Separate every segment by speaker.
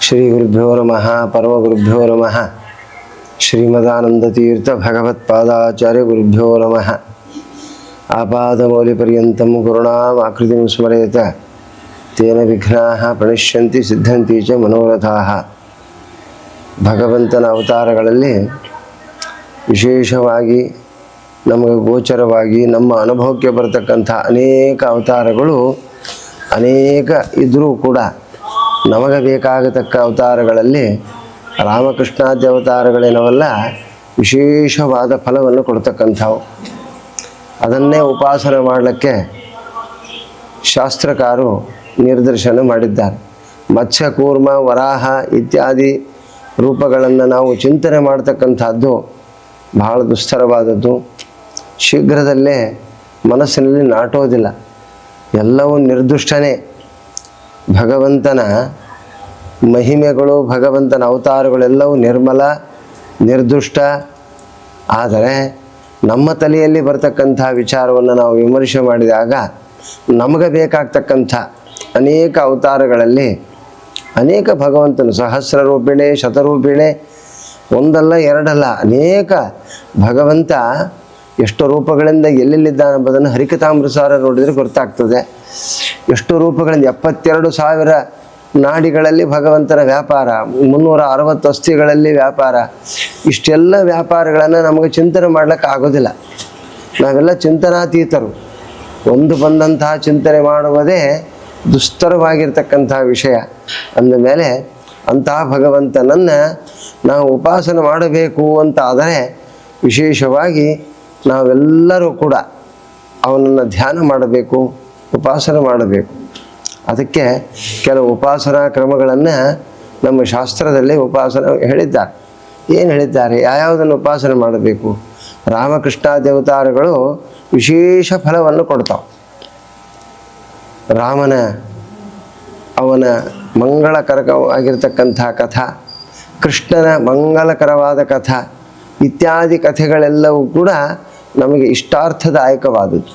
Speaker 1: ಶ್ರೀ ಗುರುಭ್ಯೋ ನಮಃ, ಪರಮಗುರುಭ್ಯೋ ನಮಃ, ಶ್ರೀಮದಾನಂದತೀರ್ಥ ಭಗವತ್ಪಾದಾಚಾರ್ಯ ಗುರುಭ್ಯೋ ನಮಃ ಆಪಾದಮೌಲಿಪರ್ಯಂతం ಕರುಣಾಮಾಕೃತಿಂ ಸ್ಮರೇತ. ತೇನ ವಿಘ್ನಾಃ ಪ್ರಣಶ್ಯಂತಿ ಸಿದ್ಧಂತಿ ಚ ಮನೋರಥಾಃ. ಭಗವಂತನ ಅವತಾರಗಳಲ್ಲಿ ವಿಶೇಷವಾಗಿ ನಮಗೆ ಗೋಚರವಾಗಿ ನಮ್ಮ ಅನುಭವಕ್ಕೆ ಬರತಕ್ಕಂಥ ಅನೇಕ ಅವತಾರಗಳು ಅನೇಕ ಇದ್ದರೂ ಕೂಡ ನಮಗೆ ಬೇಕಾಗತಕ್ಕ ಅವತಾರಗಳಲ್ಲಿ ರಾಮಕೃಷ್ಣಾದ್ಯ ಅವತಾರಗಳೇನವಲ್ಲ ವಿಶೇಷವಾದ ಫಲವನ್ನು ಕೊಡ್ತಕ್ಕಂಥವು. ಅದನ್ನೇ ಉಪಾಸನೆ ಮಾಡಲಿಕ್ಕೆ ಶಾಸ್ತ್ರಕಾರು ನಿರ್ದೇಶನ ಮಾಡಿದ್ದಾರೆ. ಮತ್ಸ್ಯ, ಕೂರ್ಮ, ವರಾಹ ಇತ್ಯಾದಿ ರೂಪಗಳನ್ನು ನಾವು ಚಿಂತನೆ ಮಾಡ್ತಕ್ಕಂಥದ್ದು ಬಹಳ ದುಸ್ತರವಾದದ್ದು. ಶೀಘ್ರದಲ್ಲೇ ಮನಸ್ಸಿನಲ್ಲಿ ನಾಟೋದಿಲ್ಲ. ಎಲ್ಲವೂ ನಿರ್ದುಷ್ಟನೇ. ಭಗವಂತನ ಮಹಿಮೆಗಳು, ಭಗವಂತನ ಅವತಾರಗಳೆಲ್ಲವೂ ನಿರ್ಮಲ, ನಿರ್ದುಷ್ಟ. ಆದರೆ ನಮ್ಮ ತಲೆಯಲ್ಲಿ ಬರತಕ್ಕಂಥ ವಿಚಾರವನ್ನು ನಾವು ವಿಮರ್ಶೆ ಮಾಡಿದಾಗ ನಮಗೆ ಬೇಕಾಗ್ತಕ್ಕಂಥ ಅನೇಕ ಅವತಾರಗಳಲ್ಲಿ ಅನೇಕ ಭಗವಂತನು ಸಹಸ್ರ ರೂಪಿಣೆ ಶತರೂಪಿಣೆ, ಒಂದಲ್ಲ ಎರಡಲ್ಲ ಅನೇಕ ಭಗವಂತ ಎಷ್ಟು ರೂಪಗಳಿಂದ ಎಲ್ಲೆಲ್ಲಿದ್ದಾನೆ ಎಂಬುದನ್ನು ಹರಿಕತಾಮ್ರಸಾರ ನೋಡಿದರೆ ಗೊತ್ತಾಗ್ತದೆ. ಎಷ್ಟು ರೂಪಗಳಿಂದ ಎಪ್ಪತ್ತೆರಡು ಸಾವಿರ ನಾಡಿಗಳಲ್ಲಿ ಭಗವಂತನ ವ್ಯಾಪಾರ, ಮುನ್ನೂರ ಅರವತ್ತು ಅಸ್ಥಿಗಳಲ್ಲಿ ವ್ಯಾಪಾರ, ಇಷ್ಟೆಲ್ಲ ವ್ಯಾಪಾರಗಳನ್ನು ನಮಗೆ ಚಿಂತನೆ ಮಾಡ್ಲಿಕ್ಕೆ ಆಗೋದಿಲ್ಲ. ನಾವೆಲ್ಲ ಚಿಂತನಾತೀತರು. ಒಂದು ಬಂದಂತಹ ಚಿಂತನೆ ಮಾಡುವುದೇ ದುಸ್ತರವಾಗಿರ್ತಕ್ಕಂತಹ ವಿಷಯ. ಅಂದಮೇಲೆ ಅಂತಹ ಭಗವಂತನನ್ನು ನಾವು ಉಪಾಸನೆ ಮಾಡಬೇಕು ಅಂತ ಆದರೆ ವಿಶೇಷವಾಗಿ ನಾವೆಲ್ಲರೂ ಕೂಡ ಅವನನ್ನು ಧ್ಯಾನ ಮಾಡಬೇಕು, ಉಪಾಸನೆ ಮಾಡಬೇಕು. ಅದಕ್ಕೆ ಕೆಲವು ಉಪಾಸನಾ ಕ್ರಮಗಳನ್ನು ನಮ್ಮ ಶಾಸ್ತ್ರದಲ್ಲಿ ಉಪಾಸನ ಹೇಳಿದ್ದಾರೆ. ಏನು ಹೇಳಿದ್ದಾರೆ? ಯಾವ್ಯಾವುದನ್ನು ಉಪಾಸನೆ ಮಾಡಬೇಕು? ರಾಮಕೃಷ್ಣ ದೇವತಾರಗಳು ವಿಶೇಷ ಫಲವನ್ನು ಕೊಡ್ತಾವೆ. ರಾಮನ, ಅವನ ಮಂಗಳಕರವಾಗಿರ್ತಕ್ಕಂಥ ಕಥಾ, ಕೃಷ್ಣನ ಮಂಗಲಕರವಾದ ಕಥಾ, ಇತ್ಯಾದಿ ಕಥೆಗಳೆಲ್ಲವೂ ಕೂಡ ನಮಗೆ ಇಷ್ಟಾರ್ಥದಾಯಕವಾದದ್ದು.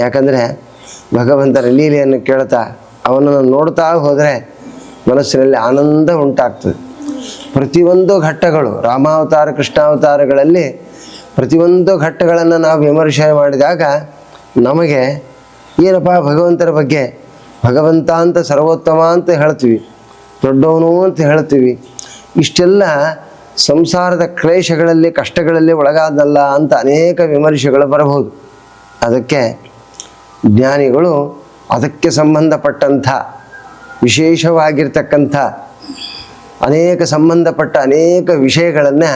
Speaker 1: ಯಾಕಂದರೆ ಭಗವಂತರ ಲೀಲೆಯನ್ನು ಕೇಳ್ತಾ ಅವನನ್ನು ನೋಡ್ತಾ ಹೋದರೆ ಮನಸ್ಸಿನಲ್ಲಿ ಆನಂದ ಉಂಟಾಗ್ತದೆ. ಪ್ರತಿಯೊಂದು ಘಟ್ಟಗಳು, ರಾಮಾವತಾರ, ಕೃಷ್ಣಾವತಾರಗಳಲ್ಲಿ ಪ್ರತಿಯೊಂದು ಘಟ್ಟಗಳನ್ನು ನಾವು ವಿಮರ್ಶೆ ಮಾಡಿದಾಗ ನಮಗೆ ಏನಪ್ಪ ಭಗವಂತರ ಬಗ್ಗೆ ಭಗವಂತ ಅಂತ ಸರ್ವೋತ್ತಮ ಅಂತ ಹೇಳ್ತೀವಿ, ದೊಡ್ಡವನು ಅಂತ ಹೇಳ್ತೀವಿ, ಇಷ್ಟೆಲ್ಲ ಸಂಸಾರದ ಕ್ಲೇಶಗಳಲ್ಲಿ, ಕಷ್ಟಗಳಲ್ಲಿ ಒಳಗಾದಲ್ಲ ಅಂತ ಅನೇಕ ವಿಮರ್ಶೆಗಳು ಬರಬಹುದು. ಅದಕ್ಕೆ ಜ್ಞಾನಿಗಳು ಅದಕ್ಕೆ ಸಂಬಂಧಪಟ್ಟಂಥ, ವಿಶೇಷವಾಗಿರ್ತಕ್ಕಂಥ, ಅನೇಕ ಸಂಬಂಧಪಟ್ಟ ಅನೇಕ ವಿಷಯಗಳನ್ನು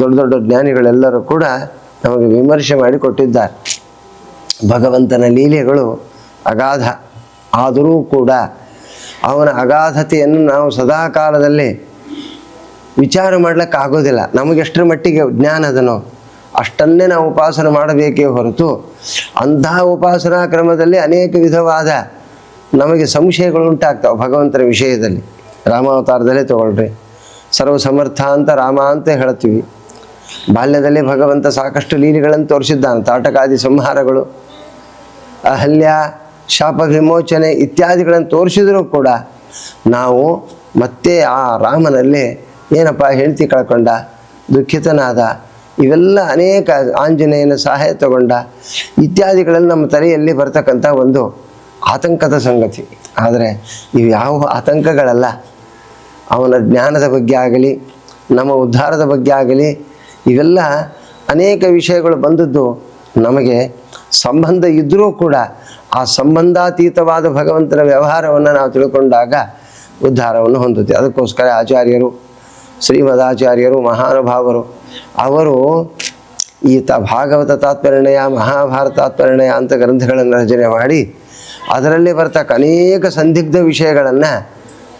Speaker 1: ದೊಡ್ಡ ದೊಡ್ಡ ಜ್ಞಾನಿಗಳೆಲ್ಲರೂ ಕೂಡ ನಮಗೆ ವಿಮರ್ಶೆ ಮಾಡಿ ಕೊಟ್ಟಿದ್ದಾರೆ ಭಗವಂತನ ಲೀಲೆಗಳು ಅಗಾಧ. ಆದರೂ ಕೂಡ ಅವನ ಅಗಾಧತೆಯನ್ನು ನಾವು ಸದಾ ಕಾಲದಲ್ಲಿ ವಿಚಾರ ಮಾಡ್ಲಿಕ್ಕೆ ಆಗೋದಿಲ್ಲ. ನಮಗೆಷ್ಟರ ಮಟ್ಟಿಗೆ ಜ್ಞಾನ ಅದನೋ, ಅಷ್ಟನ್ನೇ ನಾವು ಉಪಾಸನೆ ಮಾಡಬೇಕೇ ಹೊರತು ಅಂತಹ ಉಪಾಸನಾ ಕ್ರಮದಲ್ಲಿ ಅನೇಕ ವಿಧವಾದ ನಮಗೆ ಸಂಶಯಗಳು ಉಂಟಾಗ್ತವೆ ಭಗವಂತನ ವಿಷಯದಲ್ಲಿ. ರಾಮಾವತಾರದಲ್ಲೇ ತಗೊಳ್ರಿ. ಸರ್ವ ಸಮರ್ಥ ಅಂತ ರಾಮ ಅಂತ ಹೇಳ್ತೀವಿ. ಬಾಲ್ಯದಲ್ಲಿ ಭಗವಂತ ಸಾಕಷ್ಟು ಲೀಲೆಗಳನ್ನು ತೋರಿಸಿದ್ದಾನೆ. ತಾಟಕಾದಿ ಸಂಹಾರಗಳು, ಅಹಲ್ಯ, ಶಾಪ ವಿಮೋಚನೆ ಇತ್ಯಾದಿಗಳನ್ನು ತೋರಿಸಿದರೂ ಕೂಡ ನಾವು ಮತ್ತೆ ಆ ರಾಮನಲ್ಲಿ ಏನಪ್ಪ ಹೆಂಡತಿ ಕಳ್ಕೊಂಡ, ದುಃಖಿತನಾದ, ಇವೆಲ್ಲ ಅನೇಕ ಆಂಜನೇಯನ ಸಹಾಯ ತಗೊಂಡ, ಇತ್ಯಾದಿಗಳಲ್ಲಿ ನಮ್ಮ ತಲೆಯಲ್ಲಿ ಬರ್ತಕ್ಕಂಥ ಒಂದು ಆತಂಕದ ಸಂಗತಿ. ಆದರೆ ಇವು ಯಾವ ಆತಂಕಗಳಲ್ಲ. ಅವನ ಜ್ಞಾನದ ಬಗ್ಗೆ ಆಗಲಿ, ನಮ್ಮ ಉದ್ಧಾರದ ಬಗ್ಗೆ ಆಗಲಿ, ಇವೆಲ್ಲ ಅನೇಕ ವಿಷಯಗಳು ಬಂದದ್ದು ನಮಗೆ ಸಂಬಂಧ ಇದ್ದರೂ ಕೂಡ ಆ ಸಂಬಂಧಾತೀತವಾದ ಭಗವಂತನ ವ್ಯವಹಾರವನ್ನು ನಾವು ತಿಳ್ಕೊಂಡಾಗ ಉದ್ಧಾರವನ್ನು ಹೊಂದುತ್ತೆ. ಅದಕ್ಕೋಸ್ಕರ ಆಚಾರ್ಯರು ಶ್ರೀಮದಾಚಾರ್ಯರು, ಮಹಾನುಭಾವರು, ಅವರು ಈ ತ ಭಾಗವತ ತಾತ್ಪರ್ಯಣಯ, ಮಹಾಭಾರತ ತಾತ್ಪರ್ಯಣಯ ಅಂತ ಗ್ರಂಥಗಳನ್ನು ರಚನೆ ಮಾಡಿ, ಅದರಲ್ಲಿ ಬರ್ತಕ್ಕ ಅನೇಕ ಸಂದಿಗ್ಧ ವಿಷಯಗಳನ್ನು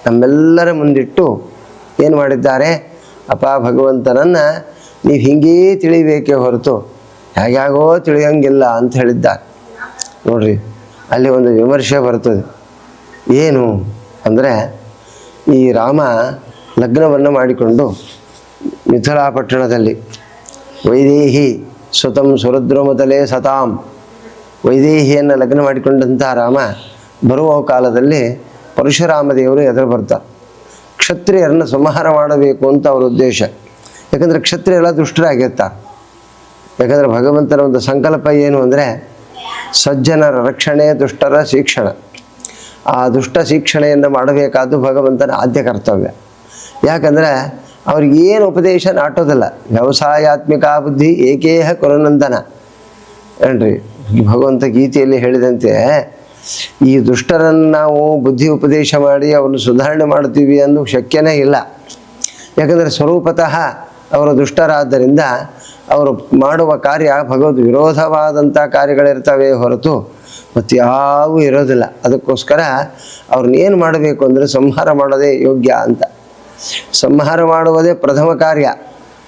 Speaker 1: ನಮ್ಮೆಲ್ಲರ ಮುಂದಿಟ್ಟು ಏನು ಮಾಡಿದ್ದಾರೆ? ಅಪ್ಪ ಭಗವಂತನನ್ನು ನೀವು ಹಿಂಗೇ ತಿಳಿಬೇಕೇ ಹೊರತು ಹೇಗ್ಯಾಗೋ ತಿಳಿಯೋಂಗಿಲ್ಲ ಅಂತ ಹೇಳಿದ್ದಾರೆ. ನೋಡ್ರಿ, ಅಲ್ಲಿ ಒಂದು ವಿಮರ್ಶೆ ಬರ್ತದೆ. ಏನು ಅಂದರೆ ಈ ರಾಮ ಲಗ್ನವನ್ನು ಮಾಡಿಕೊಂಡು ಮಿಥಿಲಾಪಟ್ಟಣದಲ್ಲಿ ವೈದೇಹಿ ಸ್ವತಂ ಸುರದ್ರೋಮತಲೇ ಸತಾಂ, ವೈದೇಹಿಯನ್ನು ಲಗ್ನ ಮಾಡಿಕೊಂಡಂತಹ ರಾಮ ಬರುವ ಕಾಲದಲ್ಲಿ ಪರಶುರಾಮ ದೇವರು ಎದುರು ಬರ್ತಾರೆ ಕ್ಷತ್ರಿಯರನ್ನು ಸಂಹಾರ ಮಾಡಬೇಕು ಅಂತ ಅವರ ಉದ್ದೇಶ. ಯಾಕಂದರೆ ಕ್ಷತ್ರಿಯರೆಲ್ಲ ದುಷ್ಟರಾಗಿರ್ತಾರೆ ಯಾಕಂದರೆ ಭಗವಂತನ ಒಂದು ಸಂಕಲ್ಪ ಏನು ಅಂದರೆ ಸಜ್ಜನರ ರಕ್ಷಣೆ, ದುಷ್ಟರ ಶಿಕ್ಷಣ. ಆ ದುಷ್ಟ ಶಿಕ್ಷಣೆಯನ್ನು ಮಾಡಬೇಕಾದ್ದು ಭಗವಂತನ ಆದ್ಯ ಕರ್ತವ್ಯ. ಯಾಕಂದರೆ ಅವ್ರಿಗೆ ಏನು ಉಪದೇಶ ನಾಟೋದಿಲ್ಲ. ವ್ಯವಸಾಯಾತ್ಮಿಕ ಬುದ್ಧಿ ಏಕೇಹ ಕುರುನಂದನ ಏನ್ರಿ? ಭಗವಂತ ಗೀತೆಯಲ್ಲಿ ಹೇಳಿದಂತೆ, ಈ ದುಷ್ಟರನ್ನು ನಾವು ಬುದ್ಧಿ ಉಪದೇಶ ಮಾಡಿ ಅವನು ಸುಧಾರಣೆ ಮಾಡ್ತೀವಿ ಅನ್ನೋ ಶಕ್ಯನೇ ಇಲ್ಲ. ಯಾಕಂದರೆ ಸ್ವರೂಪತಃ ಅವರು ದುಷ್ಟರಾದ್ದರಿಂದ ಅವರು ಮಾಡುವ ಕಾರ್ಯ ಭಗವದ್ ವಿರೋಧವಾದಂಥ ಕಾರ್ಯಗಳಿರ್ತವೆ ಹೊರತು ಮತ್ತು ಯಾವೂ ಇರೋದಿಲ್ಲ. ಅದಕ್ಕೋಸ್ಕರ ಅವ್ರನ್ನ ಏನು ಮಾಡಬೇಕು ಅಂದರೆ ಸಂಹಾರ ಮಾಡೋದೇ ಯೋಗ್ಯ ಅಂತ. ಸಂಹಾರ ಮಾಡುವುದೇ ಪ್ರಥಮ ಕಾರ್ಯ.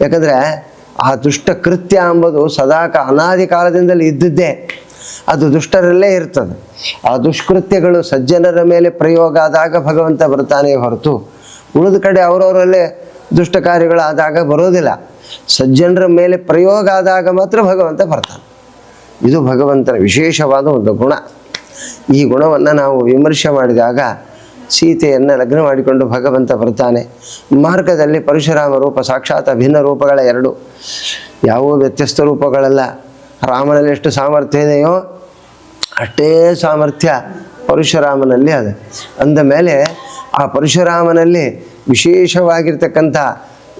Speaker 1: ಯಾಕಂದರೆ ಆ ದುಷ್ಟ ಕೃತ್ಯ ಅಂಬುದು ಸದಾಕ ಅನಾದಿ ಕಾಲದಿಂದಲೇ ಇದ್ದಿದ್ದೇ. ಅದು ದುಷ್ಟರಲ್ಲೇ ಇರ್ತದೆ. ಆ ದುಷ್ಕೃತ್ಯಗಳು ಸಜ್ಜನರ ಮೇಲೆ ಪ್ರಯೋಗ ಆದಾಗ ಭಗವಂತ ಬರ್ತಾನೆ ಹೊರತು. ಉಳಿದ ಕಡೆ ಅವರವರಲ್ಲೇ ದುಷ್ಟ ಕಾರ್ಯಗಳಾದಾಗ ಬರೋದಿಲ್ಲ. ಸಜ್ಜನರ ಮೇಲೆ ಪ್ರಯೋಗ ಆದಾಗ ಮಾತ್ರ ಭಗವಂತ ಬರ್ತಾನೆ. ಇದು ಭಗವಂತನ ವಿಶೇಷವಾದ ಒಂದು ಗುಣ. ಈ ಗುಣವನ್ನು ನಾವು ವಿಮರ್ಶೆ ಮಾಡಿದಾಗ ಸೀತೆಯನ್ನು ಲಗ್ನ ಮಾಡಿಕೊಂಡು ಭಗವಂತ ಬರ್ತಾನೆ. ಮಾರ್ಗದಲ್ಲಿ ಪರಶುರಾಮ ರೂಪ, ಸಾಕ್ಷಾತ್ ಅಭಿನ್ನ ರೂಪಗಳ ಎರಡು. ಯಾವ ವ್ಯತ್ಯಸ್ತ ರೂಪಗಳಲ್ಲ. ರಾಮನಲ್ಲಿ ಎಷ್ಟು ಸಾಮರ್ಥ್ಯ ಇದೆಯೋ ಅಷ್ಟೇ ಸಾಮರ್ಥ್ಯ ಪರಶುರಾಮನಲ್ಲಿ ಅದು. ಅಂದ ಮೇಲೆ ಆ ಪರಶುರಾಮನಲ್ಲಿ ವಿಶೇಷವಾಗಿರ್ತಕ್ಕಂಥ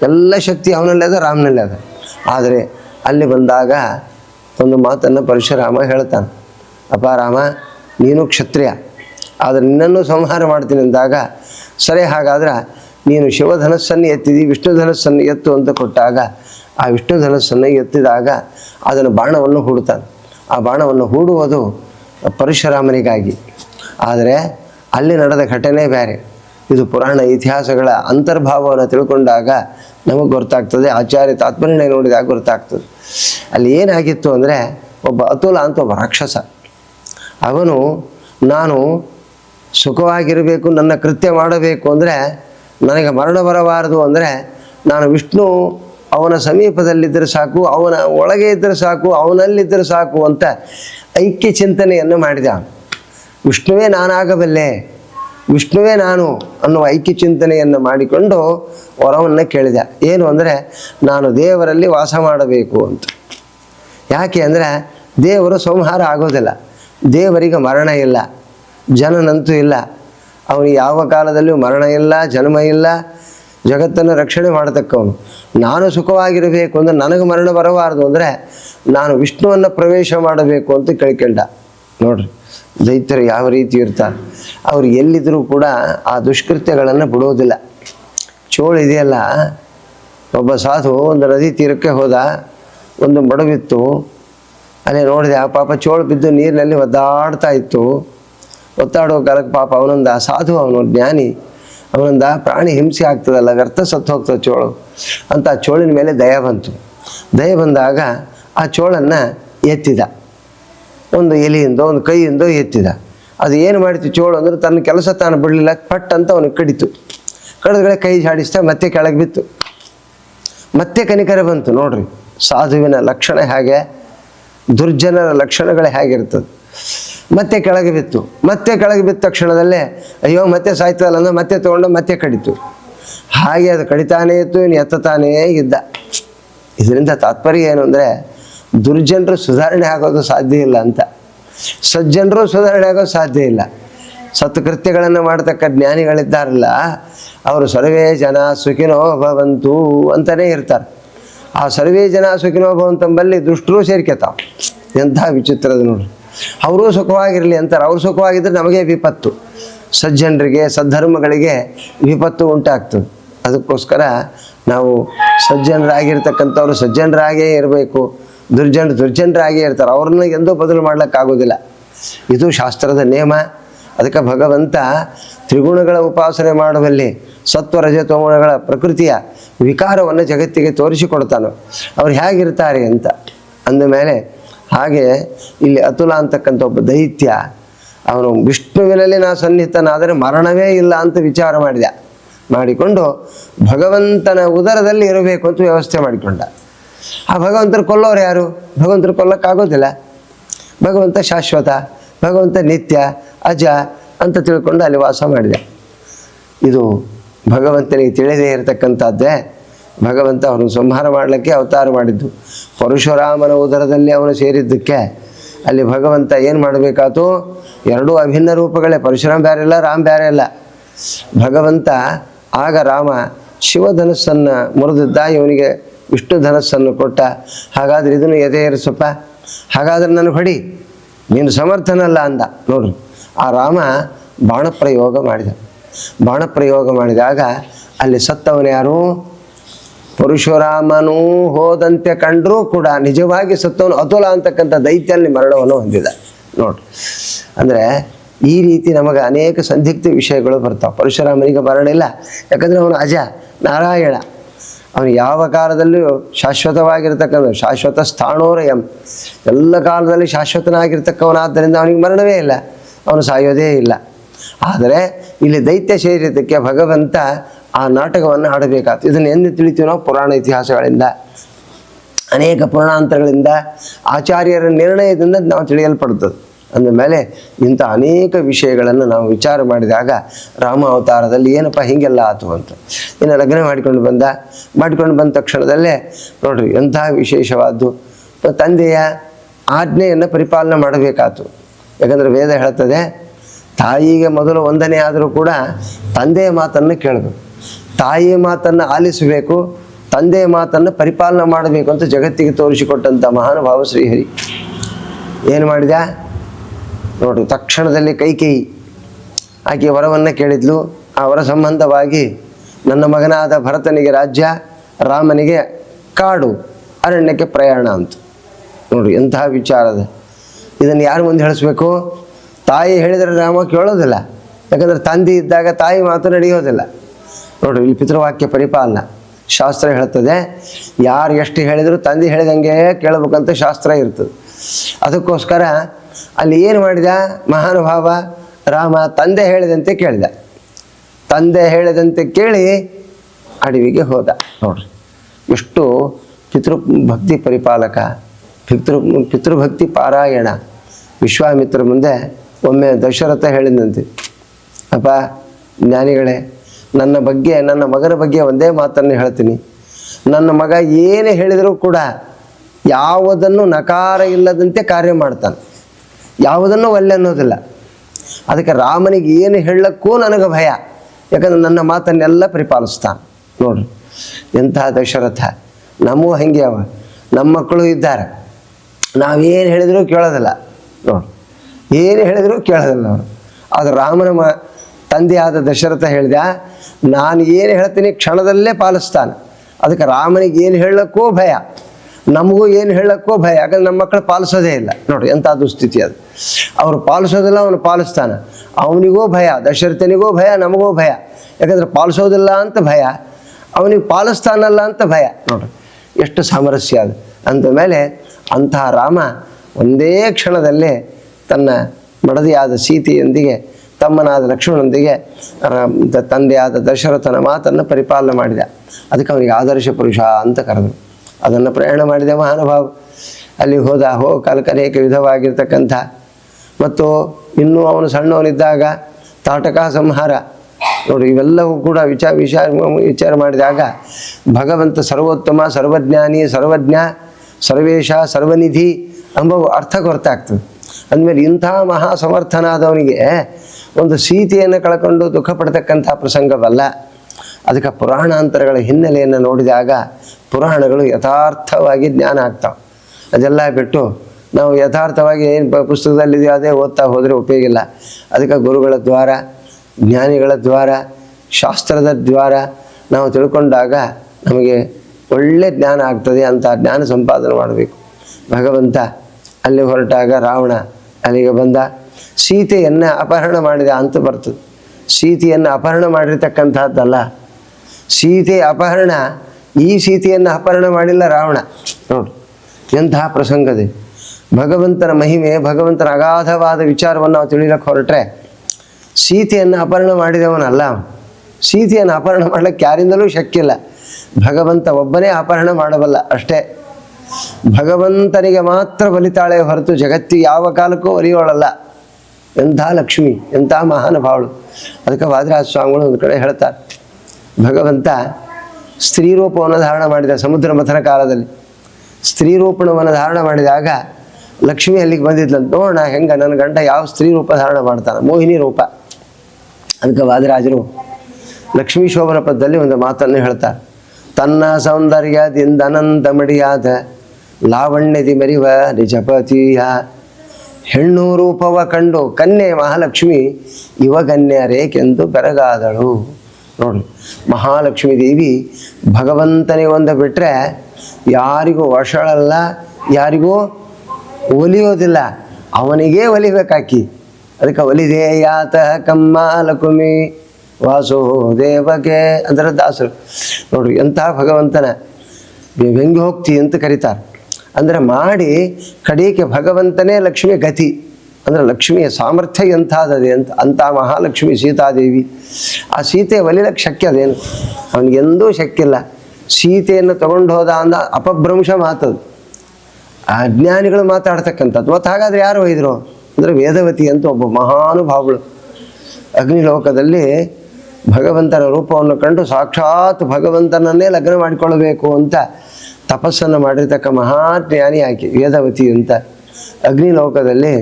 Speaker 1: ಎಲ್ಲ ಶಕ್ತಿ ಅವನಲ್ಲೇ ಅದ, ರಾಮನಲ್ಲಿ ಅದ. ಆದರೆ ಅಲ್ಲಿ ಬಂದಾಗ ಒಂದು ಮಾತನ್ನು ಪರಶುರಾಮ ಹೇಳ್ತಾನೆ. ಅಪ್ಪ ರಾಮ, ನೀನು ಕ್ಷತ್ರಿಯ. ಆದರೆ ನಿನ್ನನ್ನು ಸಂಹಾರ ಮಾಡ್ತೀನಿ ಅಂದಾಗ, ಸರಿ ಹಾಗಾದ್ರೆ ನೀನು ಶಿವಧನಸ್ಸನ್ನು ಎತ್ತಿದಿ ವಿಷ್ಣು ಧನಸ್ಸನ್ನು ಎತ್ತು ಅಂತ ಕೊಟ್ಟಾಗ, ಆ ವಿಷ್ಣು ಧನಸ್ಸನ್ನು ಎತ್ತಿದಾಗ ಅದನ್ನು ಬಾಣವನ್ನು ಹೂಡ್ತಾನೆ ಆ ಬಾಣವನ್ನು ಹೂಡುವುದು ಪರಶುರಾಮನಿಗಾಗಿ. ಆದರೆ ಅಲ್ಲಿ ನಡೆದ ಘಟನೆ ಬೇರೆ. ಇದು ಪುರಾಣ ಇತಿಹಾಸಗಳ ಅಂತರ್ಭಾವವನ್ನು ತಿಳ್ಕೊಂಡಾಗ ನಮಗೆ ಗೊತ್ತಾಗ್ತದೆ, ಆಚಾರ್ಯ ತಾತ್ಪರ್ಯ ನೋಡಿದಾಗ ಗೊತ್ತಾಗ್ತದೆ. ಅಲ್ಲಿ ಏನಾಗಿತ್ತು ಅಂದರೆ, ಒಬ್ಬ ಅತುಲ ಅಂತ ಒಬ್ಬ ರಾಕ್ಷಸ. ಅವನು, ನಾನು ಸುಖವಾಗಿರಬೇಕು, ನನ್ನ ಕೃತ್ಯ ಮಾಡಬೇಕು ಅಂದರೆ ನನಗೆ ಮರಣ ಬರಬಾರದು ಅಂದರೆ ನಾನು ವಿಷ್ಣು, ಅವನ ಸಮೀಪದಲ್ಲಿದ್ದರೆ ಸಾಕು, ಅವನ ಒಳಗೆ ಇದ್ದರೆ ಸಾಕು, ಅವನಲ್ಲಿದ್ದರೆ ಸಾಕು ಅಂತ ಐಕ್ಯ ಚಿಂತನೆಯನ್ನು ಮಾಡಿದ. ವಿಷ್ಣುವೇ ನಾನಾಗಬಲ್ಲೆ, ವಿಷ್ಣುವೇ ನಾನು ಅನ್ನುವ ಐಕ್ಯ ಚಿಂತನೆಯನ್ನು ಮಾಡಿಕೊಂಡು ವರವನ್ನು ಕೇಳಿದ. ಏನು ಅಂದರೆ ನಾನು ದೇವರಲ್ಲಿ ವಾಸ ಮಾಡಬೇಕು ಅಂತ. ಯಾಕೆ ಅಂದರೆ ದೇವರು ಸಂಹಾರ ಆಗೋದಿಲ್ಲ, ದೇವರಿಗೆ ಮರಣ ಇಲ್ಲ. ಜನನಂತೂ ಇಲ್ಲ. ಅವನಿಗೆ ಯಾವ ಕಾಲದಲ್ಲೂ ಮರಣ ಇಲ್ಲ, ಜನ್ಮ ಇಲ್ಲ, ಜಗತ್ತನ್ನು ರಕ್ಷಣೆ ಮಾಡತಕ್ಕವನು. ನಾನು ಸುಖವಾಗಿರಬೇಕು ಅಂದರೆ ನನಗೆ ಮರಣ ಬರಬಾರದು ಅಂದರೆ ನಾನು ವಿಷ್ಣುವನ್ನು ಪ್ರವೇಶ ಮಾಡಬೇಕು ಅಂತ ಕೇಳ್ಕೊಂಡ. ನೋಡ್ರಿ, ದೈತ್ಯರು ಯಾವ ರೀತಿ ಇರ್ತಾರೆ. ಅವ್ರು ಎಲ್ಲಿದ್ದರೂ ಕೂಡ ಆ ದುಷ್ಕೃತ್ಯಗಳನ್ನು ಬಿಡೋದಿಲ್ಲ. ಚೋಳು ಇದೆಯಲ್ಲ, ಒಬ್ಬ ಸಾಧು ಒಂದು ನದಿ ತೀರಕ್ಕೆ ಹೋದ, ಒಂದು ಮಡವಿತ್ತು ಅಲ್ಲಿ ನೋಡಿದೆ ಆ ಪಾಪ ಚೋಳು ಬಿದ್ದು ನೀರಿನಲ್ಲಿ ಒದ್ದಾಡ್ತಾ ಇತ್ತು. ಒತ್ತಾಡೋ ಕಾಲಕ್ಕೆ ಪಾಪ ಅವನೊಂದ ಸಾಧು, ಅವನು ಜ್ಞಾನಿ, ಅವನೊಂದ ಪ್ರಾಣಿ ಹಿಂಸೆ ಆಗ್ತದಲ್ಲ, ವ್ಯರ್ಥ ಸತ್ತು ಹೋಗ್ತದೆ ಚೋಳು. ಅಂತ ಆ ಚೋಳಿನ ಮೇಲೆ ದಯ ಬಂತು. ದಯ ಬಂದಾಗ ಆ ಚೋಳನ್ನು ಎತ್ತಿದ. ಒಂದು ಎಲೆಯಿಂದ, ಒಂದು ಕೈಯಿಂದ ಎತ್ತಿದ. ಅದು ಏನು ಮಾಡಿತು ಚೋಳು ಅಂದರೆ ತನ್ನ ಕೆಲಸ ತಾನು ಬಿಡಲಿಲ್ಲ, ಪಟ್ ಅಂತ ಅವನಿಗೆ ಕಡಿತು. ಕಡಿದ್ಗಳೇ ಕೈ ಜಾಡಿಸ್ತಾ ಮತ್ತೆ ಕೆಳಗೆ ಬಿತ್ತು. ಮತ್ತೆ ಕನಿಕರ ಬಂತು, ನೋಡ್ರಿ. ಸಾಧುವಿನ ಲಕ್ಷಣ ಹೇಗೆ? ದುರ್ಜನರ ಲಕ್ಷಣಗಳೇ ಹೇಗಿರ್ತದೆ? ಮತ್ತೆ ಕೆಳಗೆ ಬಿತ್ತು. ಮತ್ತೆ ಕೆಳಗೆ ಬಿತ್ತ ತಕ್ಷಣದಲ್ಲೇ, ಅಯ್ಯೋ, ಮತ್ತೆ ಸಾಯ್ತದಲ್ಲ ಅಂದ್ರೆ ಮತ್ತೆ ತಗೊಂಡು ಮತ್ತೆ ಕಡಿತು. ಹಾಗೆ ಅದು ಕಡಿತಾನೇ ಇತ್ತು, ಇನ್ನು ಎತ್ತತಾನೇ ಇದ್ದ. ಇದರಿಂದ ತಾತ್ಪರ್ಯ ಏನು ಅಂದರೆ, ದುರ್ಜನರು ಸುಧಾರಣೆ ಆಗೋದು ಸಾಧ್ಯ ಇಲ್ಲ ಅಂತ. ಸಜ್ಜನರು ಸುಧಾರಣೆ ಆಗೋದು ಸಾಧ್ಯ ಇಲ್ಲ. ಸತ್ಕೃತ್ಯಗಳನ್ನು ಮಾಡತಕ್ಕ ಜ್ಞಾನಿಗಳಿದ್ದಾರಲ್ಲ, ಅವರು ಸರ್ವೇ ಜನ ಸುಖಿನೋ ಭವಂತು ಅಂತಲೇ ಇರ್ತಾರೆ. ಆ ಸರ್ವೇ ಜನ ಸುಖಿನೋ ಭವಂತಂಬಲ್ಲಿ ದುಷ್ಟರು ಸೇರ್ಕೆತಾವ. ಎಂಥ ವಿಚಿತ್ರದ ನೋಡ್ರಿ ಅವರೂ ಸುಖವಾಗಿರಲಿ ಅಂತಾರೆ. ಅವ್ರು ಸುಖವಾಗಿದ್ದರೆ ನಮಗೆ ವಿಪತ್ತು. ಸಜ್ಜನರಿಗೆ, ಸದ್ಧರ್ಮಗಳಿಗೆ ವಿಪತ್ತು ಉಂಟಾಗ್ತದೆ. ಅದಕ್ಕೋಸ್ಕರ ನಾವು ಸಜ್ಜನರಾಗಿರ್ತಕ್ಕಂಥವ್ರು ಸಜ್ಜನರಾಗೇ ಇರಬೇಕು. ದುರ್ಜನ, ದುರ್ಜನರಾಗೇ ಇರ್ತಾರೆ. ಅವ್ರನ್ನ ಎಂದೂ ಬದಲು ಮಾಡ್ಲಿಕ್ಕಾಗೋದಿಲ್ಲ. ಇದು ಶಾಸ್ತ್ರದ ನಿಯಮ. ಅದಕ್ಕೆ ಭಗವಂತ ತ್ರಿಗುಣಗಳ ಉಪಾಸನೆ ಮಾಡುವಲ್ಲಿ ಸತ್ವ ರಜತೋಗುಣಗಳ ಪ್ರಕೃತಿಯ ವಿಕಾರವನ್ನು ಜಗತ್ತಿಗೆ ತೋರಿಸಿಕೊಡ್ತಾನೆ. ಅವ್ರು ಹೇಗಿರ್ತಾರೆ ಅಂತ ಅಂದಮೇಲೆ ಹಾಗೆ ಇಲ್ಲಿ ಅತುಲ ಅಂತಕ್ಕಂಥ ಒಬ್ಬ ದೈತ್ಯ, ಅವನು ವಿಷ್ಣುವಿನಲ್ಲಿ ನಾ ಸನ್ನಿಹಿತನಾದರೆ ಮರಣವೇ ಇಲ್ಲ ಅಂತ ವಿಚಾರ ಮಾಡಿದ. ಮಾಡಿಕೊಂಡು ಭಗವಂತನ ಉದರದಲ್ಲಿ ಇರಬೇಕು ಅಂತ ವ್ಯವಸ್ಥೆ ಮಾಡಿಕೊಂಡ. ಆ ಭಗವಂತರು ಕೊಲ್ಲೋರು ಯಾರು? ಭಗವಂತರು ಕೊಲ್ಲಕ್ಕಾಗೋದಿಲ್ಲ. ಭಗವಂತ ಶಾಶ್ವತ, ಭಗವಂತ ನಿತ್ಯ, ಅಜ ಅಂತ ತಿಳ್ಕೊಂಡು ಅಲ್ಲಿ ವಾಸ ಮಾಡಿದೆ. ಇದು ಭಗವಂತನಿಗೆ ತಿಳಿದೇ ಇರತಕ್ಕಂಥದ್ದೇ ಭಗವಂತ ಅವನು ಸಂಹಾರ ಮಾಡಲಿಕ್ಕೆ ಅವತಾರ ಮಾಡಿದ್ದು. ಪರಶುರಾಮನ ಉದರದಲ್ಲಿ ಅವನು ಸೇರಿದ್ದಕ್ಕೆ ಅಲ್ಲಿ ಭಗವಂತ ಏನು ಮಾಡಬೇಕಾತು? ಎರಡೂ ಅಭಿನ್ನ ರೂಪಗಳೇ. ಪರಶುರಾಮ್ ಬೇರೆ ಇಲ್ಲ, ರಾಮ್ ಬೇರೆ ಇಲ್ಲ. ಭಗವಂತ, ಆಗ ರಾಮ ಶಿವಧನಸ್ಸನ್ನು ಮುರಿದಿದ್ದ, ಇವನಿಗೆ ವಿಷ್ಣು ಧನಸ್ಸನ್ನು ಕೊಟ್ಟ. ಹಾಗಾದ್ರೆ ಇದನ್ನು ಎದೆ ಏರಿಸಪ್ಪ? ಹಾಗಾದ್ರೆ ನನಗೆ ಹೊಡಿ. ನೀನು ಸಮರ್ಥನಲ್ಲ ಅಂದ. ನೋಡ್ರಿ ಆ ರಾಮ ಬಾಣಪ್ರಯೋಗ ಮಾಡಿದ. ಬಾಣಪ್ರಯೋಗ ಮಾಡಿದಾಗ ಅಲ್ಲಿ ಸತ್ತವನು ಯಾರು? ಪರಶುರಾಮನೂ ಹೋದಂತೆ ಕಂಡರೂ ಕೂಡ ನಿಜವಾಗಿ ಸತ್ತವನು ಅತುಲ ಅಂತಕ್ಕಂಥ ದೈತ್ಯಲ್ಲಿ ಮರಣವನ್ನು ಹೊಂದಿದ. ನೋಡ್ರಿ ಅಂದರೆ ಈ ರೀತಿ ನಮಗೆ ಅನೇಕ ಸಂದಿಗ್ಧ ವಿಷಯಗಳು ಬರ್ತಾವೆ. ಪರಶುರಾಮನಿಗೆ ಮರಣ ಇಲ್ಲ. ಯಾಕಂದರೆ ಅವನು ಅಜ, ನಾರಾಯಣ. ಅವನು ಯಾವ ಕಾಲದಲ್ಲೂ ಶಾಶ್ವತವಾಗಿರ್ತಕ್ಕಂಥ, ಶಾಶ್ವತ ಸ್ಥಾಣೋರಯಂ ಎಲ್ಲ ಕಾಲದಲ್ಲಿ ಶಾಶ್ವತನಾಗಿರ್ತಕ್ಕವನಾದ್ದರಿಂದ ಅವನಿಗೆ ಮರಣವೇ ಇಲ್ಲ. ಅವನು ಸಾಯೋದೇ ಇಲ್ಲ. ಆದರೆ ಇಲ್ಲಿ ದೈತ್ಯ ಶರೀರಕ್ಕೆ ಭಗವಂತ ಆ ನಾಟಕವನ್ನು ಆಡಬೇಕಾಗ್ತದೆ ಇದನ್ನು ಎಂದು ತಿಳಿತೀವಿ ನಾವು ಪುರಾಣ ಇತಿಹಾಸಗಳಿಂದ, ಅನೇಕ ಪುರಾಣಾಂತರಗಳಿಂದ ಆಚಾರ್ಯರ ನಿರ್ಣಯದಿಂದ ನಾವು ತಿಳಿಯಲ್ಪಡುತ್ತದೆ ಅಂದಮೇಲೆ ಇಂಥ ಅನೇಕ ವಿಷಯಗಳನ್ನು ನಾವು ವಿಚಾರ ಮಾಡಿದಾಗ ರಾಮ ಅವತಾರದಲ್ಲಿ ಏನಪ್ಪ ಹೀಗೆಲ್ಲ ಆತು ಅಂತ. ಇನ್ನು ಲಗ್ನ ಮಾಡಿಕೊಂಡು ಬಂದ ಮಾಡಿಕೊಂಡು ಬಂದ ತಕ್ಷಣದಲ್ಲೇ ನೋಡ್ರಿ ಎಂಥ ವಿಶೇಷವಾದ್ದು. ತಂದೆಯ ಆಜ್ಞೆಯನ್ನು ಪರಿಪಾಲನೆ ಮಾಡಬೇಕಾತು. ಯಾಕಂದರೆ ವೇದ ಹೇಳ್ತದೆ, ತಾಯಿಗೆ ಮೊದಲು ಒಂದನೇ ಆದರೂ ಕೂಡ ತಂದೆಯ ಮಾತನ್ನು ಕೇಳಬೇಕು. ತಾಯಿಯ ಮಾತನ್ನು ಆಲಿಸಬೇಕು, ತಂದೆಯ ಮಾತನ್ನು ಪರಿಪಾಲನೆ ಮಾಡಬೇಕು ಅಂತ ಜಗತ್ತಿಗೆ ತೋರಿಸಿಕೊಟ್ಟಂಥ ಮಹಾನುಭಾವ ಶ್ರೀಹರಿ ಏನು ಮಾಡಿದ? ನೋಡು, ತಕ್ಷಣದಲ್ಲಿ ಕೈಕೇಯಿ ಆಕೆ ವರವನ್ನು ಕೇಳಿದ್ಲು. ಆ ವರ ಸಂಬಂಧವಾಗಿ ನನ್ನ ಮಗನಾದ ಭರತನಿಗೆ ರಾಜ್ಯ, ರಾಮನಿಗೆ ಕಾಡು, ಅರಣ್ಯಕ್ಕೆ ಪ್ರಯಾಣ ಅಂತ. ನೋಡ್ರಿ ಎಂತಹ ವಿಚಾರದ ಇದನ್ನು ಯಾರು ಮುಂದೆ ಹೇಳಿಸ್ಬೇಕು? ತಾಯಿ ಹೇಳಿದರೆ ರಾಮ ಕೇಳೋದಿಲ್ಲ. ಯಾಕಂದರೆ ತಂದೆ ಇದ್ದಾಗ ತಾಯಿ ಮಾತು ನಡೆಯೋದಿಲ್ಲ. ನೋಡ್ರಿ ಇಲ್ಲಿ ಪಿತೃವಾಕ್ಯ ಪರಿಪಾಲನ ಶಾಸ್ತ್ರ ಹೇಳ್ತದೆ, ಯಾರು ಎಷ್ಟು ಹೇಳಿದ್ರು ತಂದೆ ಹೇಳಿದಂಗೆ ಕೇಳಬೇಕಂತ ಶಾಸ್ತ್ರ ಇರ್ತದೆ. ಅದಕ್ಕೋಸ್ಕರ ಅಲ್ಲಿ ಏನು ಮಾಡಿದ? ಮಹಾನುಭಾವ ರಾಮ ತಂದೆ ಹೇಳಿದಂತೆ ಕೇಳಿದ. ತಂದೆ ಹೇಳಿದಂತೆ ಕೇಳಿ ಅಡವಿಗೆ ಹೋದ. ನೋಡ್ರಿ ಎಷ್ಟು ಪಿತೃ ಭಕ್ತಿ ಪರಿಪಾಲಕ, ಪಿತೃ ಪಿತೃಭಕ್ತಿ ಪಾರಾಯಣ ವಿಶ್ವಾಮಿತ್ರ ಮುಂದೆ ಒಮ್ಮೆ ದಶರಥ ಹೇಳಿದಂತೆ. ಅಪ್ಪ, ಜ್ಞಾನಿಗಳೇ ನನ್ನ ಬಗ್ಗೆ, ನನ್ನ ಮಗನ ಬಗ್ಗೆ ಒಂದೇ ಮಾತನ್ನು ಹೇಳ್ತೀನಿ. ನನ್ನ ಮಗ ಏನು ಹೇಳಿದರೂ ಕೂಡ ಯಾವುದನ್ನು ನಕಾರ ಇಲ್ಲದಂತೆ ಕಾರ್ಯ ಮಾಡ್ತಾನೆ. ಯಾವುದನ್ನು ಒಲ್ಲೆ ಅನ್ನೋದಿಲ್ಲ. ಅದಕ್ಕೆ ರಾಮನಿಗೆ ಏನು ಹೇಳಕ್ಕೂ ನನಗೆ ಭಯ. ಯಾಕಂದ್ರೆ ನನ್ನ ಮಾತನ್ನೆಲ್ಲ ಪರಿಪಾಲಿಸ್ತಾನೆ. ನೋಡ್ರಿ, ಎಂತಹ ದಶರಥ. ನಮಗೂ ಹಂಗೆ ಅವ. ನಮ್ಮ ಮಕ್ಕಳು ಇದ್ದಾರೆ. ನಾವೇನು ಹೇಳಿದರೂ ಕೇಳೋದಿಲ್ಲ. ನೋಡ್ರಿ, ಏನು ಹೇಳಿದರೂ ಕೇಳೋದಿಲ್ಲ ಅವರು. ಅದು ರಾಮನ ಮ ತಂದೆಯಾದ ದಶರಥ ಹೇಳಿದ ನಾನು ಏನು ಹೇಳ್ತೀನಿ ಕ್ಷಣದಲ್ಲೇ ಪಾಲಿಸ್ತಾನೆ. ಅದಕ್ಕೆ ರಾಮನಿಗೆ ಏನು ಹೇಳಕ್ಕೂ ಭಯ. ನಮಗೂ ಏನು ಹೇಳಕ್ಕೂ ಭಯ. ಯಾಕಂದ್ರೆ ನಮ್ಮ ಮಕ್ಕಳು ಪಾಲಿಸೋದೇ ಇಲ್ಲ. ನೋಡಿ ಎಂಥ ದುಸ್ಥಿತಿ ಅದು. ಅವರು ಪಾಲಿಸೋದಿಲ್ಲ, ಅವನು ಪಾಲಿಸ್ತಾನೆ. ಅವನಿಗೂ ಭಯ, ದಶರಥನಿಗೂ ಭಯ, ನಮಗೂ ಭಯ. ಯಾಕಂದ್ರೆ ಪಾಲಿಸೋದಿಲ್ಲ ಅಂತ ಭಯ, ಅವನಿಗೆ ಪಾಲಿಸ್ತಾನಲ್ಲ ಅಂತ ಭಯ. ನೋಡಿ ಎಷ್ಟು ಸಾಮರಸ್ಯ ಅದು. ಅಂದಮೇಲೆ ಅಂತಹ ರಾಮ ಒಂದೇ ಕ್ಷಣದಲ್ಲೇ ತನ್ನ ಮಡದಿಯಾದ ಸೀತೆಯೊಂದಿಗೆ ತಮ್ಮನಾದ ಲಕ್ಷ್ಮಣನೊಂದಿಗೆ ತಂದೆಯಾದ ದಶರಥನ ಮಾತನ್ನು ಪರಿಪಾಲನೆ ಮಾಡಿದ. ಅದಕ್ಕೆ ಅವನಿಗೆ ಆದರ್ಶ ಪುರುಷ ಅಂತ ಕರೆದರು. ಅದನ್ನು ಪ್ರಯಾಣ ಮಾಡಿದ ಮಹಾನುಭಾವ. ಅಲ್ಲಿ ಹೋದ, ಹೋ ಕಾಲಕ್ಕೆ ಅನೇಕ ವಿಧವಾಗಿರ್ತಕ್ಕಂಥ. ಮತ್ತು ಇನ್ನೂ ಅವನು ಸಣ್ಣವನಿದ್ದಾಗ ತಾಟಕ ಸಂಹಾರ. ನೋಡಿ, ಇವೆಲ್ಲವೂ ಕೂಡ ವಿಚಾರ ವಿಚಾರ ವಿಚಾರ ಮಾಡಿದಾಗ ಭಗವಂತ ಸರ್ವೋತ್ತಮ, ಸರ್ವಜ್ಞಾನಿ, ಸರ್ವಜ್ಞ, ಸರ್ವೇಶ, ಸರ್ವನಿಧಿ ಎಂಬ ಅರ್ಥ ಆಗ್ತದೆ. ಅಂದಮೇಲೆ ಇಂಥ ಮಹಾ ಸಮರ್ಥನಾದವನಿಗೆ ಒಂದು ಸೀತೆಯನ್ನು ಕಳ್ಕೊಂಡು ದುಃಖ ಪಡ್ತಕ್ಕಂಥ ಪ್ರಸಂಗವಲ್ಲ. ಅದಕ್ಕೆ ಪುರಾಣಾಂತರಗಳ ಹಿನ್ನೆಲೆಯನ್ನು ನೋಡಿದಾಗ ಪುರಾಣಗಳು ಯಥಾರ್ಥವಾಗಿ ಜ್ಞಾನ ಆಗ್ತಾವೆ. ಅದೆಲ್ಲ ಬಿಟ್ಟು ನಾವು ಯಥಾರ್ಥವಾಗಿ ಏನು ಪುಸ್ತಕದಲ್ಲಿದೆಯೋ ಅದೇ ಓದ್ತಾ ಹೋದರೆ ಉಪಯೋಗ ಇಲ್ಲ. ಅದಕ್ಕೆ ಗುರುಗಳ ದ್ವಾರ, ಜ್ಞಾನಿಗಳ ದ್ವಾರ, ಶಾಸ್ತ್ರದ ದ್ವಾರ ನಾವು ತಿಳ್ಕೊಂಡಾಗ ನಮಗೆ ಒಳ್ಳೆ ಜ್ಞಾನ ಆಗ್ತದೆ ಅಂತ ಜ್ಞಾನ ಸಂಪಾದನೆ ಮಾಡಬೇಕು. ಭಗವಂತ ಅಲ್ಲಿ ಹೊರಟಾಗ ರಾವಣ ಅಲ್ಲಿಗೆ ಬಂದ. ಸೀತೆಯನ್ನು ಅಪಹರಣ ಮಾಡಿದ ಅಂತ ಬರ್ತದೆ. ಸೀತೆಯನ್ನು ಅಪಹರಣ ಮಾಡಿರ್ತಕ್ಕಂಥದ್ದಲ್ಲ. ಸೀತೆ ಅಪಹರಣ, ಈ ಸೀತೆಯನ್ನು ಅಪಹರಣ ಮಾಡಿಲ್ಲ ರಾವಣ. ನೋಡಿ ಎಂತಹ ಪ್ರಸಂಗದೆ ಭಗವಂತನ ಮಹಿಮೆ, ಭಗವಂತನ ಅಗಾಧವಾದ ವಿಚಾರವನ್ನು ನಾವು ತಿಳಿಲಕ್ಕೆ ಹೊರಟ್ರೆ, ಸೀತೆಯನ್ನು ಅಪಹರಣ ಮಾಡಿದವನಲ್ಲ ಸೀತೆಯನ್ನು ಅಪಹರಣ ಮಾಡಲಿಕ್ಕೆ ಯಾರಿಂದಲೂ ಶಕ್ಯ ಇಲ್ಲ. ಭಗವಂತ ಒಬ್ಬನೇ ಅಪಹರಣ ಮಾಡಬಲ್ಲ, ಅಷ್ಟೇ. ಭಗವಂತನಿಗೆ ಮಾತ್ರ ಬಲಿತಾಳೆ ಹೊರತು ಜಗತ್ತು ಯಾವ ಕಾಲಕ್ಕೂ ಒಲಿಯೋಳಲ್ಲ. ಎಂಥ ಲಕ್ಷ್ಮಿ, ಎಂಥ ಮಹಾನುಭಾವಳು ಅದಕ್ಕೆ ವಾದಿರಾಜ ಸ್ವಾಮಿಗಳು ಒಂದು ಕಡೆ ಹೇಳ್ತಾರೆ. ಭಗವಂತ ಸ್ತ್ರೀ ರೂಪವನ್ನು ಧಾರಣ ಮಾಡಿದ ಸಮುದ್ರ ಮಥನ ಕಾಲದಲ್ಲಿ. ಸ್ತ್ರೀ ರೂಪಣವನ್ನು ಧಾರಣ ಮಾಡಿದಾಗ ಲಕ್ಷ್ಮಿ ಅಲ್ಲಿಗೆ ಬಂದಿದ್ಲಂತ ನೋಡೋಣ ಹೆಂಗೆ ನನ್ನ ಗಂಡ ಯಾವ ಸ್ತ್ರೀ ರೂಪ ಧಾರಣ ಮಾಡ್ತಾನೆ. ಮೋಹಿನಿ ರೂಪ. ಅದಕ್ಕೆ ವಾದಿರಾಜರು ಲಕ್ಷ್ಮೀ ಶೋಭನ ಪದದಲ್ಲಿ ಒಂದು ಮಾತನ್ನು ಹೇಳ್ತಾರೆ. ತನ್ನ ಸೌಂದರ್ಯದಿಂದ ಅನಂತ ಮಡಿಯಾದ ಲಾವಣ್ಯದಿ ಮೆರಿವ ನಿಜಪತಿಯ ಹೆಣ್ಣು ರೂಪವ ಕಂಡು ಕನ್ಯೆ ಮಹಾಲಕ್ಷ್ಮಿ ಇವಗನ್ಯರೇಕೆಂದು ಬೆರಗಾದಳು. ನೋಡಿ, ಮಹಾಲಕ್ಷ್ಮೀ ದೇವಿ ಭಗವಂತನೇ ಒಂದು ಬಿಟ್ಟರೆ ಯಾರಿಗೂ ವಶಳಲ್ಲ, ಯಾರಿಗೂ ಒಲಿಯೋದಿಲ್ಲ. ಅವನಿಗೇ ಒಲಿಬೇಕಾಕಿ. ಅದಕ್ಕೆ ಒಲಿದೇಯಾತ ಕಮ್ಮ ಲಕ್ಷ್ಮಿ ವಾಸೋ ದೇವಗೆ ಅಂದ್ರೆ ದಾಸರು. ನೋಡ್ರಿ ಎಂತಹ ಭಗವಂತನ. ಹೋಗ್ತಿ ಅಂತ ಕರೀತಾರೆ. ಅಂದರೆ ಮಾಡಿ ಕಡೆಗೆ ಭಗವಂತನೇ ಲಕ್ಷ್ಮಿಯ ಗತಿ. ಅಂದರೆ ಲಕ್ಷ್ಮಿಯ ಸಾಮರ್ಥ್ಯ ಎಂಥಾದದೆ ಅಂತ ಅಂಥ ಮಹಾಲಕ್ಷ್ಮಿ ಸೀತಾದೇವಿ. ಆ ಸೀತೆ ಒಲಿಲಕ್ಕೆ ಶಕ್ಯ ಅದೇನು? ಅವನಿಗೆಂದೂ ಶಕ್ಯ ಇಲ್ಲ ಸೀತೆಯನ್ನು ತಗೊಂಡು ಹೋದ ಅಂದ ಅಪಭ್ರಂಶ ಮಾತದು ಆ ಅಜ್ಞಾನಿಗಳು ಮಾತಾಡ್ತಕ್ಕಂಥದ್ದು. ಮತ್ತು ಹಾಗಾದ್ರೆ ಯಾರು ಒಯ್ದರು? ಅಂದರೆ ವೇದವತಿ ಅಂತ ಒಬ್ಬ ಮಹಾನುಭಾವಳು. ಅಗ್ನಿಲೋಕದಲ್ಲಿ ಭಗವಂತನ ರೂಪವನ್ನು ಕಂಡು ಸಾಕ್ಷಾತ್ ಭಗವಂತನನ್ನೇ ಲಗ್ನ ಮಾಡಿಕೊಳ್ಳಬೇಕು ಅಂತ ತಪಸ್ಸನ್ನು ಮಾಡಿರ್ತಕ್ಕ ಮಹಾಜ್ಞಾನಿ ಆಕೆ, ವೇದವತಿ ಅಂತ. ಅಗ್ನಿ ಅಗ್ನಿಲೋಕದಲ್ಲಿ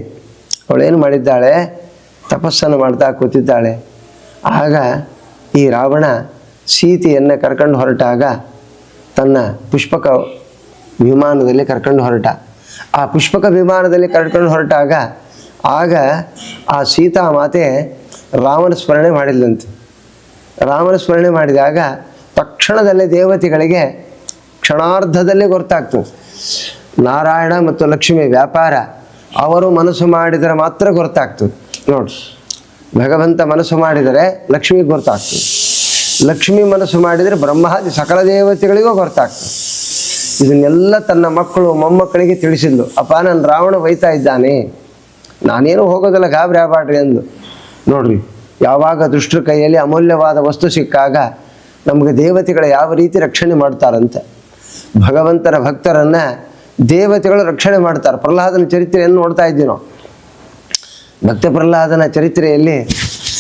Speaker 1: ಅವಳೇನು ಮಾಡಿದ್ದಾಳೆ? ತಪಸ್ಸನ್ನು ಮಾಡ್ತಾ ಕೂತಿದ್ದಾಳೆ. ಆಗ ಈ ರಾವಣ ಸೀತೆಯನ್ನು ಕರ್ಕೊಂಡು ಹೊರಟಾಗ ತನ್ನ ಪುಷ್ಪಕ ವಿಮಾನದಲ್ಲಿ ಕರ್ಕೊಂಡು ಹೊರಟ. ಆ ಪುಷ್ಪಕ ವಿಮಾನದಲ್ಲಿ ಕರ್ಕೊಂಡು ಹೊರಟಾಗ ಆಗ ಆ ಸೀತಾ ಮಾತೆ ರಾಮನ ಸ್ಮರಣೆ ಮಾಡಿದ್ಲಂತೆ. ರಾಮನ ಸ್ಮರಣೆ ಮಾಡಿದಾಗ ತಕ್ಷಣದಲ್ಲೇ ದೇವತೆಗಳಿಗೆ ಕ್ಷಣಾರ್ಧದಲ್ಲೇ ಗೊತ್ತಾಗ್ತದೆ. ನಾರಾಯಣ ಮತ್ತು ಲಕ್ಷ್ಮಿ ವ್ಯಾಪಾರ, ಅವರು ಮನಸ್ಸು ಮಾಡಿದರೆ ಮಾತ್ರ ಗೊತ್ತಾಗ್ತದೆ. ನೋಡಿ ಭಗವಂತ ಮನಸ್ಸು ಮಾಡಿದರೆ ಲಕ್ಷ್ಮಿಗೆ ಗೊತ್ತಾಗ್ತದೆ. ಲಕ್ಷ್ಮಿ ಮನಸ್ಸು ಮಾಡಿದರೆ ಬ್ರಹ್ಮಾದಿ ಸಕಲ ದೇವತೆಗಳಿಗೂ ಗೊತ್ತಾಗ್ತದೆ. ಇದನ್ನೆಲ್ಲ ತನ್ನ ಮಕ್ಕಳು, ಮೊಮ್ಮಕ್ಕಳಿಗೆ ತಿಳಿಸಿದ್ಲು. ಅಪ್ಪ ನನ್ನ ರಾವಣ ಒಯ್ತಾ ಇದ್ದಾನೆ. ನಾನೇನು ಹೋಗೋದಿಲ್ಲ, ಗಾಬರಿ ಆಗಬಾಡ್ರಿ ಅಂದು ನೋಡ್ರಿ, ಯಾವಾಗ ದುಷ್ಟರ ಕೈಯಲ್ಲಿ ಅಮೂಲ್ಯವಾದ ವಸ್ತು ಸಿಕ್ಕಾಗ ನಮಗೆ ದೇವತೆಗಳ ಯಾವ ರೀತಿ ರಕ್ಷಣೆ ಮಾಡ್ತಾರಂತೆ. ಭಗವಂತನ ಭಕ್ತರನ್ನ ದೇವತೆಗಳು ರಕ್ಷಣೆ ಮಾಡ್ತಾರೆ. ಪ್ರಹ್ಲಾದನ ಚರಿತ್ರೆಯನ್ನು ನೋಡ್ತಾ ಇದ್ದೀವಿ ನಾವು. ಭಕ್ತ ಪ್ರಹ್ಲಾದನ ಚರಿತ್ರೆಯಲ್ಲಿ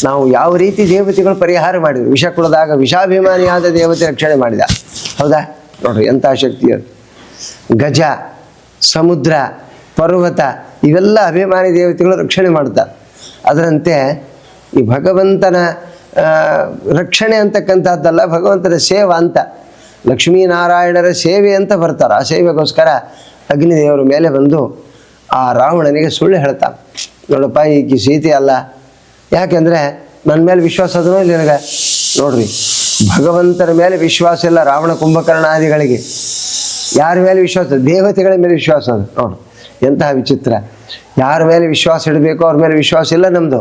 Speaker 1: ನಾವು ಯಾವ ರೀತಿ ದೇವತೆಗಳು ಪರಿಹಾರ ಮಾಡಿದ್ರು. ವಿಷ ಕುಡಿದಾಗ ವಿಷಾಭಿಮಾನಿಯಾದ ದೇವತೆ ರಕ್ಷಣೆ ಮಾಡಿದ. ಹೌದಾ? ನೋಡ್ರಿ, ಎಂಥ ಶಕ್ತಿ ಅದು. ಗಜ, ಸಮುದ್ರ, ಪರ್ವತ, ಇವೆಲ್ಲ ಅಭಿಮಾನಿ ದೇವತೆಗಳು ರಕ್ಷಣೆ ಮಾಡ್ತಾರೆ. ಅದರಂತೆ ಈ ಭಗವಂತನ ರಕ್ಷಣೆ ಅಂತಕ್ಕಂಥದ್ದಲ್ಲ, ಭಗವಂತನ ಸೇವಾ ಅಂತ. ಲಕ್ಷ್ಮೀನಾರಾಯಣರ ಸೇವೆ ಅಂತ ಬರ್ತಾರೆ. ಆ ಸೇವೆಗೋಸ್ಕರ ಅಗ್ನಿದೇವರ ಮೇಲೆ ಬಂದು ಆ ರಾವಣನಿಗೆ ಸುಳ್ಳು ಹೇಳ್ತಾನೆ. ನೋಡಪ್ಪ ಈಕಿ ಸೀತೆ ಅಲ್ಲ. ಯಾಕೆಂದರೆ ನನ್ನ ಮೇಲೆ ವಿಶ್ವಾಸ ಅದನೋ ಇಲ್ಲಿ ನನಗೆ? ನೋಡ್ರಿ, ಭಗವಂತನ ಮೇಲೆ ವಿಶ್ವಾಸ ಇಲ್ಲ ರಾವಣ ಕುಂಭಕರ್ಣಾದಿಗಳಿಗೆ. ಯಾರ ಮೇಲೆ ವಿಶ್ವಾಸ? ದೇವತೆಗಳ ಮೇಲೆ ವಿಶ್ವಾಸ ಅದು. ನೋಡು, ಎಂತಹ ವಿಚಿತ್ರ. ಯಾರ ಮೇಲೆ ವಿಶ್ವಾಸ ಇಡಬೇಕು ಅವ್ರ ಮೇಲೆ ವಿಶ್ವಾಸ ಇಲ್ಲ ನಮ್ಮದು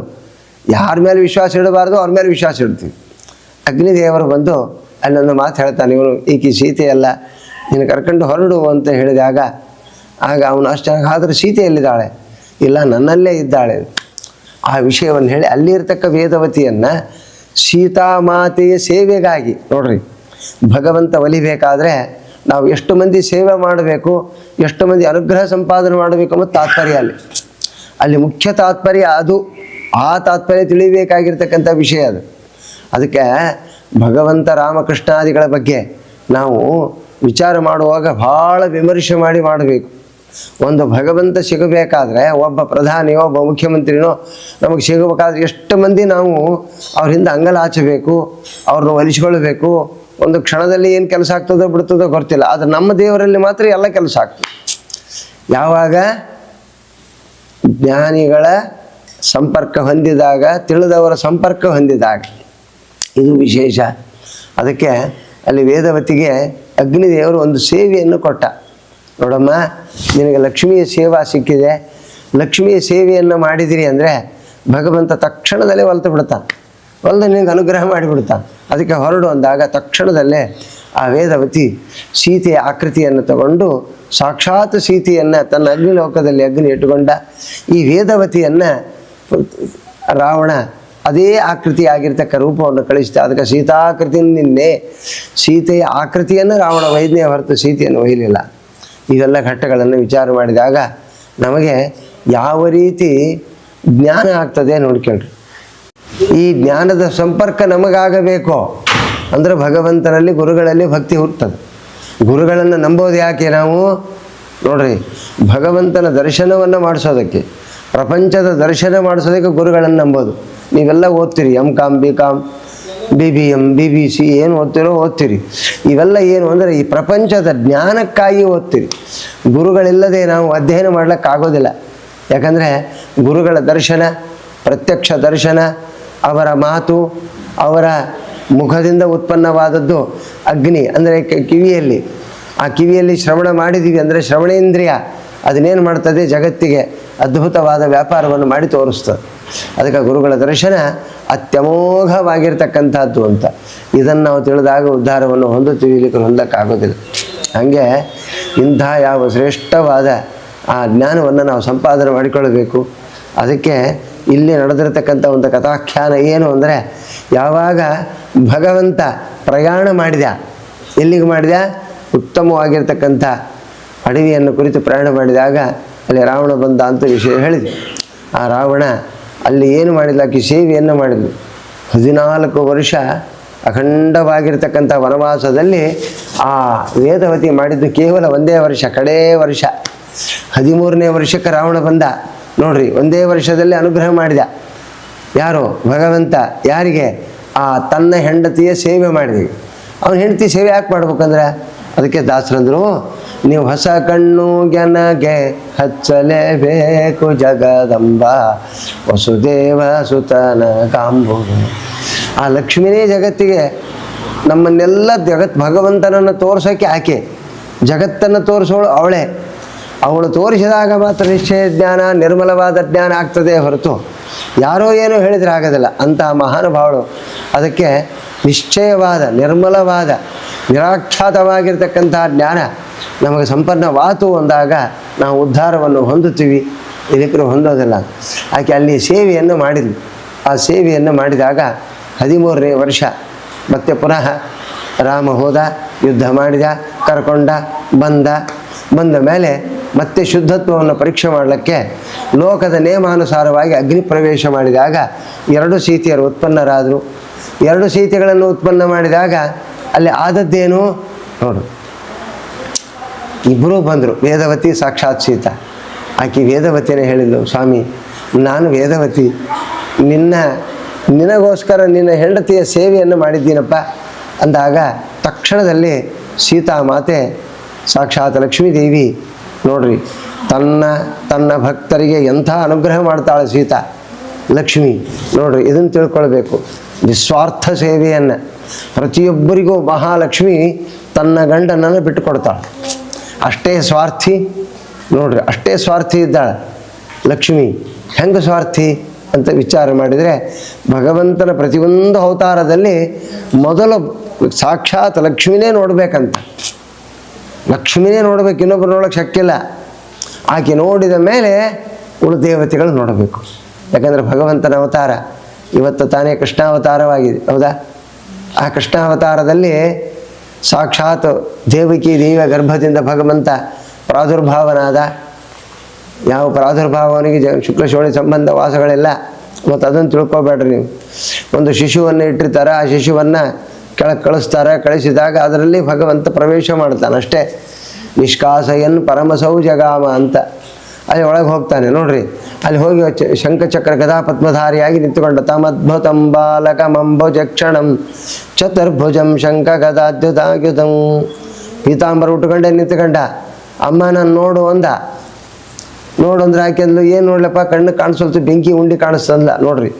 Speaker 1: ಯಾರ ಮೇಲೆ ವಿಶ್ವಾಸ ಇಡಬಾರ್ದು ಅವ್ರ ಮೇಲೆ ವಿಶ್ವಾಸ ಇಡ್ತೀವಿ. ಅಗ್ನಿದೇವರು ಬಂದು ಅಲ್ಲೊಂದು ಮಾತು ಹೇಳ್ತಾನೆ, ಇವನು ಈಕೆ ಸೀತೆಯಲ್ಲ ನೀನು ಕರ್ಕೊಂಡು ಹೊರಡು ಅಂತ ಹೇಳಿದಾಗ, ಆಗ ಅವನು ಅಷ್ಟು ಆದ್ರೆ ಸೀತೆಯಲ್ಲಿದ್ದಾಳೆ ಇಲ್ಲ, ನನ್ನಲ್ಲೇ ಇದ್ದಾಳೆ. ಆ ವಿಷಯವನ್ನು ಹೇಳಿ, ಅಲ್ಲಿರ್ತಕ್ಕ ವೇದವತಿಯನ್ನು ಸೀತಾಮಾತೆಯ ಸೇವೆಗಾಗಿ, ನೋಡ್ರಿ, ಭಗವಂತ ಒಲಿಬೇಕಾದ್ರೆ ನಾವು ಎಷ್ಟು ಮಂದಿ ಸೇವೆ ಮಾಡಬೇಕು, ಎಷ್ಟು ಮಂದಿ ಅನುಗ್ರಹ ಸಂಪಾದನೆ ಮಾಡಬೇಕು ಅನ್ನೋದು ತಾತ್ಪರ್ಯ ಅಲ್ಲಿ. ಅಲ್ಲಿ ಮುಖ್ಯ ತಾತ್ಪರ್ಯ ಅದು, ಆ ತಾತ್ಪರ್ಯ ತಿಳಿಬೇಕಾಗಿರ್ತಕ್ಕಂಥ ವಿಷಯ ಅದು. ಅದಕ್ಕೆ ಭಗವಂತ ರಾಮಕೃಷ್ಣಾದಿಗಳ ಬಗ್ಗೆ ನಾವು ವಿಚಾರ ಮಾಡುವಾಗ ಭಾಳ ವಿಮರ್ಶೆ ಮಾಡಿ ಮಾಡಬೇಕು. ಒಂದು ಭಗವಂತ ಸಿಗಬೇಕಾದ್ರೆ ಒಬ್ಬ ಪ್ರಧಾನಿಯೋ ಒಬ್ಬ ಮುಖ್ಯಮಂತ್ರಿನೋ ನಮಗೆ ಸಿಗಬೇಕಾದ್ರೆ ಎಷ್ಟು ಮಂದಿ ನಾವು ಅವರಿಂದ ಅಂಗಲಾಚಬೇಕು ಅವ್ರನ್ನ ಒಲಿಸ್ಕೊಳ್ಬೇಕು. ಒಂದು ಕ್ಷಣದಲ್ಲಿ ಏನು ಕೆಲಸ ಆಗ್ತದೋ ಬಿಡ್ತದೋ ಗೊತ್ತಿಲ್ಲ. ಆದರೆ ನಮ್ಮ ದೇವರಲ್ಲಿ ಮಾತ್ರ ಎಲ್ಲ ಕೆಲಸ ಆಗ್ತದೆ. ಯಾವಾಗ ಜ್ಞಾನಿಗಳ ಸಂಪರ್ಕ ಹೊಂದಿದಾಗ, ತಿಳಿದವರ ಸಂಪರ್ಕ ಹೊಂದಿದಾಗ ಇದು ವಿಶೇಷ. ಅದಕ್ಕೆ ಅಲ್ಲಿ ವೇದವತಿಗೆ ಅಗ್ನಿದೇವರು ಒಂದು ಸೇವೆಯನ್ನು ಕೊಟ್ಟ. ನೋಡಮ್ಮ, ನಿನಗೆ ಲಕ್ಷ್ಮಿಯ ಸೇವಾ ಸಿಕ್ಕಿದೆ. ಲಕ್ಷ್ಮಿಯ ಸೇವೆಯನ್ನು ಮಾಡಿದಿರಿ ಅಂದರೆ ಭಗವಂತ ತಕ್ಷಣದಲ್ಲೇ ಹೊಲ್ತು ಬಿಡ್ತಾನೆ ಒಲ್ದು ನಿನಗೆ ಅನುಗ್ರಹ ಮಾಡಿಬಿಡ್ತಾನೆ ಅದಕ್ಕೆ ಹೊರಡು ಅಂದಾಗ ತಕ್ಷಣದಲ್ಲೇ ಆ ವೇದವತಿ ಸೀತೆಯ ಆಕೃತಿಯನ್ನು ತಗೊಂಡು ಸಾಕ್ಷಾತ್ ಸೀತೆಯನ್ನು ತನ್ನ ಅಗ್ನಿಲೋಕದಲ್ಲಿ ಅಗ್ನಿ ಇಟ್ಟುಕೊಂಡ. ಈ ವೇದವತಿಯನ್ನು ರಾವಣ ಅದೇ ಆಕೃತಿ ಆಗಿರ್ತಕ್ಕ ರೂಪವನ್ನು ಕಳಿಸಿದೆ. ಅದಕ್ಕೆ ಸೀತಾಕೃತಿ ನಿನ್ನೆ ಸೀತೆಯ ಆಕೃತಿಯನ್ನು ರಾವಣ ವೈದ್ಯ ಹೊರತು ಸೀತೆಯನ್ನು ಒಯ್ಯಲಿಲ್ಲ. ಇವೆಲ್ಲ ಘಟ್ಟಗಳನ್ನು ವಿಚಾರ ಮಾಡಿದಾಗ ನಮಗೆ ಯಾವ ರೀತಿ ಜ್ಞಾನ ಆಗ್ತದೆ ನೋಡ್ಕೊಳ್ರಿ ಈ ಜ್ಞಾನದ ಸಂಪರ್ಕ ನಮಗಾಗಬೇಕು? ಅಂದ್ರೆ ಭಗವಂತನಲ್ಲಿ ಗುರುಗಳಲ್ಲಿ ಭಕ್ತಿ ಹುಟ್ಟುತ್ತದೆ ಗುರುಗಳನ್ನು ನಂಬೋದು ಯಾಕೆ ನಾವು? ನೋಡ್ರಿ, ಭಗವಂತನ ದರ್ಶನವನ್ನು ಮಾಡಿಸೋದಕ್ಕೆ, ಪ್ರಪಂಚದ ದರ್ಶನ ಮಾಡಿಸೋದಕ್ಕೆ ಗುರುಗಳನ್ನು ನಂಬೋದು. ನೀವೆಲ್ಲ ಓದ್ತೀರಿ M com B com B B M B B C ಏನು ಓದ್ತಿರೋ ಓದ್ತೀರಿ. ಇವೆಲ್ಲ ಏನು ಅಂದರೆ ಈ ಪ್ರಪಂಚದ ಜ್ಞಾನಕ್ಕಾಗಿ ಓದ್ತೀರಿ. ಗುರುಗಳಿಲ್ಲದೆ ನಾವು ಅಧ್ಯಯನ ಮಾಡಲಿಕ್ಕಾಗೋದಿಲ್ಲ. ಯಾಕಂದರೆ ಗುರುಗಳ ದರ್ಶನ, ಪ್ರತ್ಯಕ್ಷ ದರ್ಶನ, ಅವರ ಮಾತು, ಅವರ ಮುಖದಿಂದ ಉತ್ಪನ್ನವಾದದ್ದು ಅಗ್ನಿ ಅಂದರೆ ಕಿವಿಯಲ್ಲಿ. ಆ ಕಿವಿಯಲ್ಲಿ ಶ್ರವಣ ಮಾಡಿದ್ದೀವಿ ಅಂದರೆ ಶ್ರವಣೇಂದ್ರಿಯ. ಅದನ್ನೇನು ಮಾಡ್ತದೆ? ಜಗತ್ತಿಗೆ ಅದ್ಭುತವಾದ ವ್ಯಾಪಾರವನ್ನು ಮಾಡಿ ತೋರಿಸ್ತದೆ. ಅದಕ್ಕೆ ಗುರುಗಳ ದರ್ಶನ ಅತ್ಯಮೋಘವಾಗಿರ್ತಕ್ಕಂಥದ್ದು ಅಂತ. ಇದನ್ನು ನಾವು ತಿಳಿದಾಗ ಉದ್ಧಾರವನ್ನು ಹೊಂದುತ್ತೀವಿ ಇಲ್ಲಿ ಹೊಂದಕ್ಕಾಗೋದಿಲ್ಲ. ಹಾಗೆ ಇಂಥ ಯಾವ ಶ್ರೇಷ್ಠವಾದ ಆ ಜ್ಞಾನವನ್ನು ನಾವು ಸಂಪಾದನೆ ಮಾಡಿಕೊಳ್ಳಬೇಕು. ಅದಕ್ಕೆ ಇಲ್ಲಿ ನಡೆದಿರತಕ್ಕಂಥ ಒಂದು ಕಥಾಖ್ಯಾನ ಏನು ಅಂದರೆ, ಯಾವಾಗ ಭಗವಂತ ಪ್ರಯಾಣ ಮಾಡಿದ, ಎಲ್ಲಿಗೆ ಮಾಡಿದ? ಉತ್ತಮವಾಗಿರ್ತಕ್ಕಂಥ ಅಡವಿಯನ್ನು ಕುರಿತು ಪ್ರಯಾಣ ಮಾಡಿದಾಗ ಅಲ್ಲಿ ರಾವಣ ಬಂದ ಅಂತ ವಿಷಯ ಹೇಳಿದೆ. ಆ ರಾವಣ ಅಲ್ಲಿ ಏನು ಮಾಡಿಲ್ಲ ಆಕೆ ಸೇವೆಯನ್ನು ಮಾಡಿದ್ಲು. ಹದಿನಾಲ್ಕು ವರ್ಷ ಅಖಂಡವಾಗಿರ್ತಕ್ಕಂಥ ವನವಾಸದಲ್ಲಿ ಆ ವೇದವತಿ ಮಾಡಿದ್ದು ಕೇವಲ ಒಂದೇ ವರ್ಷ, ಕಡೇ ವರ್ಷ. ಹದಿಮೂರನೇ ವರ್ಷಕ್ಕೆ ರಾವಣ ಬಂದ. ನೋಡ್ರಿ, ಒಂದೇ ವರ್ಷದಲ್ಲಿ ಅನುಗ್ರಹ ಮಾಡಿದ. ಯಾರು? ಭಗವಂತ. ಯಾರಿಗೆ? ಆ ತನ್ನ ಹೆಂಡತಿಯ ಸೇವೆ ಮಾಡಿದ್ವಿ. ಅವನ ಹೆಂಡತಿ ಸೇವೆ ಯಾಕೆ ಮಾಡ್ಬೇಕಂದ್ರೆ? ಅದಕ್ಕೆ ದಾಸರಂದ್ರು ನೀವು ಹೊಸ ಕಣ್ಣು ಗೆನಗೆ ಹಚ್ಚಲೇಬೇಕು ಜಗದಂಬ. ವಸುದೇವ ಸುತನ ಕಾಂಬು. ಆ ಲಕ್ಷ್ಮಿನೇ ಜಗತ್ತಿಗೆ ನಮ್ಮನ್ನೆಲ್ಲ ಜಗತ್ ಭಗವಂತನನ್ನು ತೋರ್ಸೋಕ್ಕೆ ಆಕೆ. ಜಗತ್ತನ್ನು ತೋರಿಸೋಳು ಅವಳೇ. ಅವಳು ತೋರಿಸಿದಾಗ ಮಾತ್ರ ನಿಶ್ಚಯ ಜ್ಞಾನ, ನಿರ್ಮಲವಾದ ಜ್ಞಾನ ಆಗ್ತದೆ ಹೊರತು ಯಾರೋ ಏನೋ ಹೇಳಿದ್ರೆ ಆಗೋದಿಲ್ಲ. ಅಂತಹ ಮಹಾನುಭಾವಳು ಅದಕ್ಕೆ ನಿಶ್ಚಯವಾದ, ನಿರ್ಮಲವಾದ ನಿರಾಖ್ಯಾತವಾಗಿರ್ತಕ್ಕಂತಹ ಜ್ಞಾನ. ನಮಗೆ ಸಂಪನ್ನವಾತು ಅಂದಾಗ ನಾವು ಉದ್ಧಾರವನ್ನು ಹೊಂದುತ್ತೀವಿ. ಇದಕ್ಕೆ ಹೊಂದೋದಿಲ್ಲ. ಆಕೆ ಅಲ್ಲಿ ಸೇವೆಯನ್ನು ಮಾಡಿದ್ವಿ ಆ ಸೇವೆಯನ್ನು ಮಾಡಿದಾಗ ಹದಿಮೂರನೇ ವರ್ಷ ಮತ್ತೆ ಪುನಃ ರಾಮ ಹೋದ, ಯುದ್ಧ ಮಾಡಿದ, ಕರ್ಕೊಂಡ, ಬಂದ. ಬಂದ ಮೇಲೆ ಮತ್ತೆ ಶುದ್ಧತ್ವವನ್ನು ಪರೀಕ್ಷೆ ಮಾಡಲಿಕ್ಕೆ ಲೋಕದ ನಿಯಮಾನುಸಾರವಾಗಿ ಅಗ್ನಿ ಪ್ರವೇಶ ಮಾಡಿದಾಗ ಎರಡು ಸೀತೆಯರು ಉತ್ಪನ್ನರಾದರು. ಎರಡು ಸೀತೆಗಳನ್ನು ಉತ್ಪನ್ನ ಮಾಡಿದಾಗ ಅಲ್ಲಿ ಆದದ್ದೇನು? ನೋಡು. ಇಬ್ಬರೂ ಬಂದರು. ವೇದವತಿ ಸಾಕ್ಷಾತ್ ಸೀತಾ. ಆಕೆ ವೇದವತಿನೇ ಹೇಳಿದ್ಲು, ಸ್ವಾಮಿ, ನಾನು ವೇದವತಿ. ನಿನ್ನ, ನಿನಗೋಸ್ಕರ ನಿನ್ನ ಹೆಂಡತಿಯ ಸೇವೆಯನ್ನು ಮಾಡಿದ್ದೀನಪ್ಪ. ಅಂದಾಗ ತಕ್ಷಣದಲ್ಲಿ ಸೀತಾ ಮಾತೆ, ಸಾಕ್ಷಾತ್ ಲಕ್ಷ್ಮೀದೇವಿ, ನೋಡ್ರಿ, ತನ್ನ ತನ್ನ ಭಕ್ತರಿಗೆ ಎಂಥ ಅನುಗ್ರಹ ಮಾಡ್ತಾಳೆ ಸೀತಾ. ಲಕ್ಷ್ಮಿ, ನೋಡ್ರಿ ಇದನ್ನು ತಿಳ್ಕೊಳ್ಬೇಕು. ನಿಸ್ವಾರ್ಥ ಸೇವೆಯನ್ನು ಪ್ರತಿಯೊಬ್ಬರಿಗೂ ಮಹಾಲಕ್ಷ್ಮಿ ತನ್ನ ಗಂಡನನ್ನು ಬಿಟ್ಟು ಕೊಡ್ತಾಳೆ ಅಷ್ಟೇ ಸ್ವಾರ್ಥಿ, ನೋಡ್ರಿ, ಅಷ್ಟೇ ಸ್ವಾರ್ಥಿ ಇದ್ದಾಳೆ. ಲಕ್ಷ್ಮಿ, ಹೆಂಗೆ ಸ್ವಾರ್ಥಿ ಅಂತ ವಿಚಾರ ಮಾಡಿದರೆ, ಭಗವಂತನ ಪ್ರತಿಯೊಂದು ಅವತಾರದಲ್ಲಿ ಮೊದಲು ಸಾಕ್ಷಾತ್ ಲಕ್ಷ್ಮಿನೇ ನೋಡಬೇಕಂತ. ಲಕ್ಷ್ಮಿನೇ ನೋಡ್ಬೇಕು ಇನ್ನೊಬ್ಬರು ನೋಡೋಕೆ ಶಕ್ಯಲ್ಲ ಆಕೆ ನೋಡಿದ ಮೇಲೆ ಉಳು ದೇವತೆಗಳು ನೋಡಬೇಕು. ಯಾಕಂದರೆ ಭಗವಂತನ ಅವತಾರ ಇವತ್ತು ತಾನೇ ಕೃಷ್ಣಾವತಾರವಾಗಿದೆ, ಹೌದಾ? ಆ ಕೃಷ್ಣಾವತಾರದಲ್ಲಿ ಸಾಕ್ಷಾತ್ ದೇವಕಿ ದೇವಿಯ ಗರ್ಭದಿಂದ ಭಗವಂತ ಪ್ರಾದುರ್ಭಾವನಾದ, ಯಾವ ಪ್ರಾದುರ್ಭಾವನಿಗೆ ಜ ಶುಕ್ಲಶೋಣಿ ಸಂಬಂಧ ವಾಸಗಳಿಲ್ಲ, ಮತ್ತು ಅದನ್ನು ತಿಳ್ಕೊಬೇಡ್ರಿ ನೀವು. ಒಂದು ಶಿಶುವನ್ನು ಇಟ್ಟಿರ್ತಾರೆ, ಆ ಶಿಶುವನ್ನು ಕೆಳಗೆ ಕಳಿಸ್ತಾರೆ, ಕಳಿಸಿದಾಗ ಅದರಲ್ಲಿ ಭಗವಂತ ಪ್ರವೇಶ ಮಾಡ್ತಾನೆ ಅಷ್ಟೇ ನಿಷ್ಕಾಸಯನ್ ಪರಮಸೌ ಜಗಾಮ ಅಂತ. ಅಲ್ಲಿ ಒಳಗೆ ಹೋಗ್ತಾನೆ, ನೋಡ್ರಿ. ಅಲ್ಲಿ ಹೋಗಿ ಶಂಖಚಕ್ರ ಗದಾ ಪದ್ಮಧಾರಿಯಾಗಿ ನಿಂತುಕೊಂಡ, ತಮದ್ಭುತಂ ಬಾಲಕಮಂಭುಜಕ್ಷಣಂ ಚತುರ್ಭುಜಂ ಶಂಖ ಗದಾದ್ಯುತಾಗ್ಯುತಂ ಪೀತಾಂಬರ ಉಟ್ಕೊಂಡೆ ನಿಂತುಕೊಂಡ. ಅಮ್ಮ ನಾನು ನೋಡು ಅಂದ. ನೋಡು ಅಂದ್ರೆ ಆಕೆಂದ್ಲು ಏನು ನೋಡ್ಲಪ್ಪ, ಕಣ್ಣು ಕಾಣಿಸಲ್ತು, ಬೆಂಕಿ ಉಂಡಿ ಕಾಣಿಸ್ತಂದ ನೋಡ್ರಿ,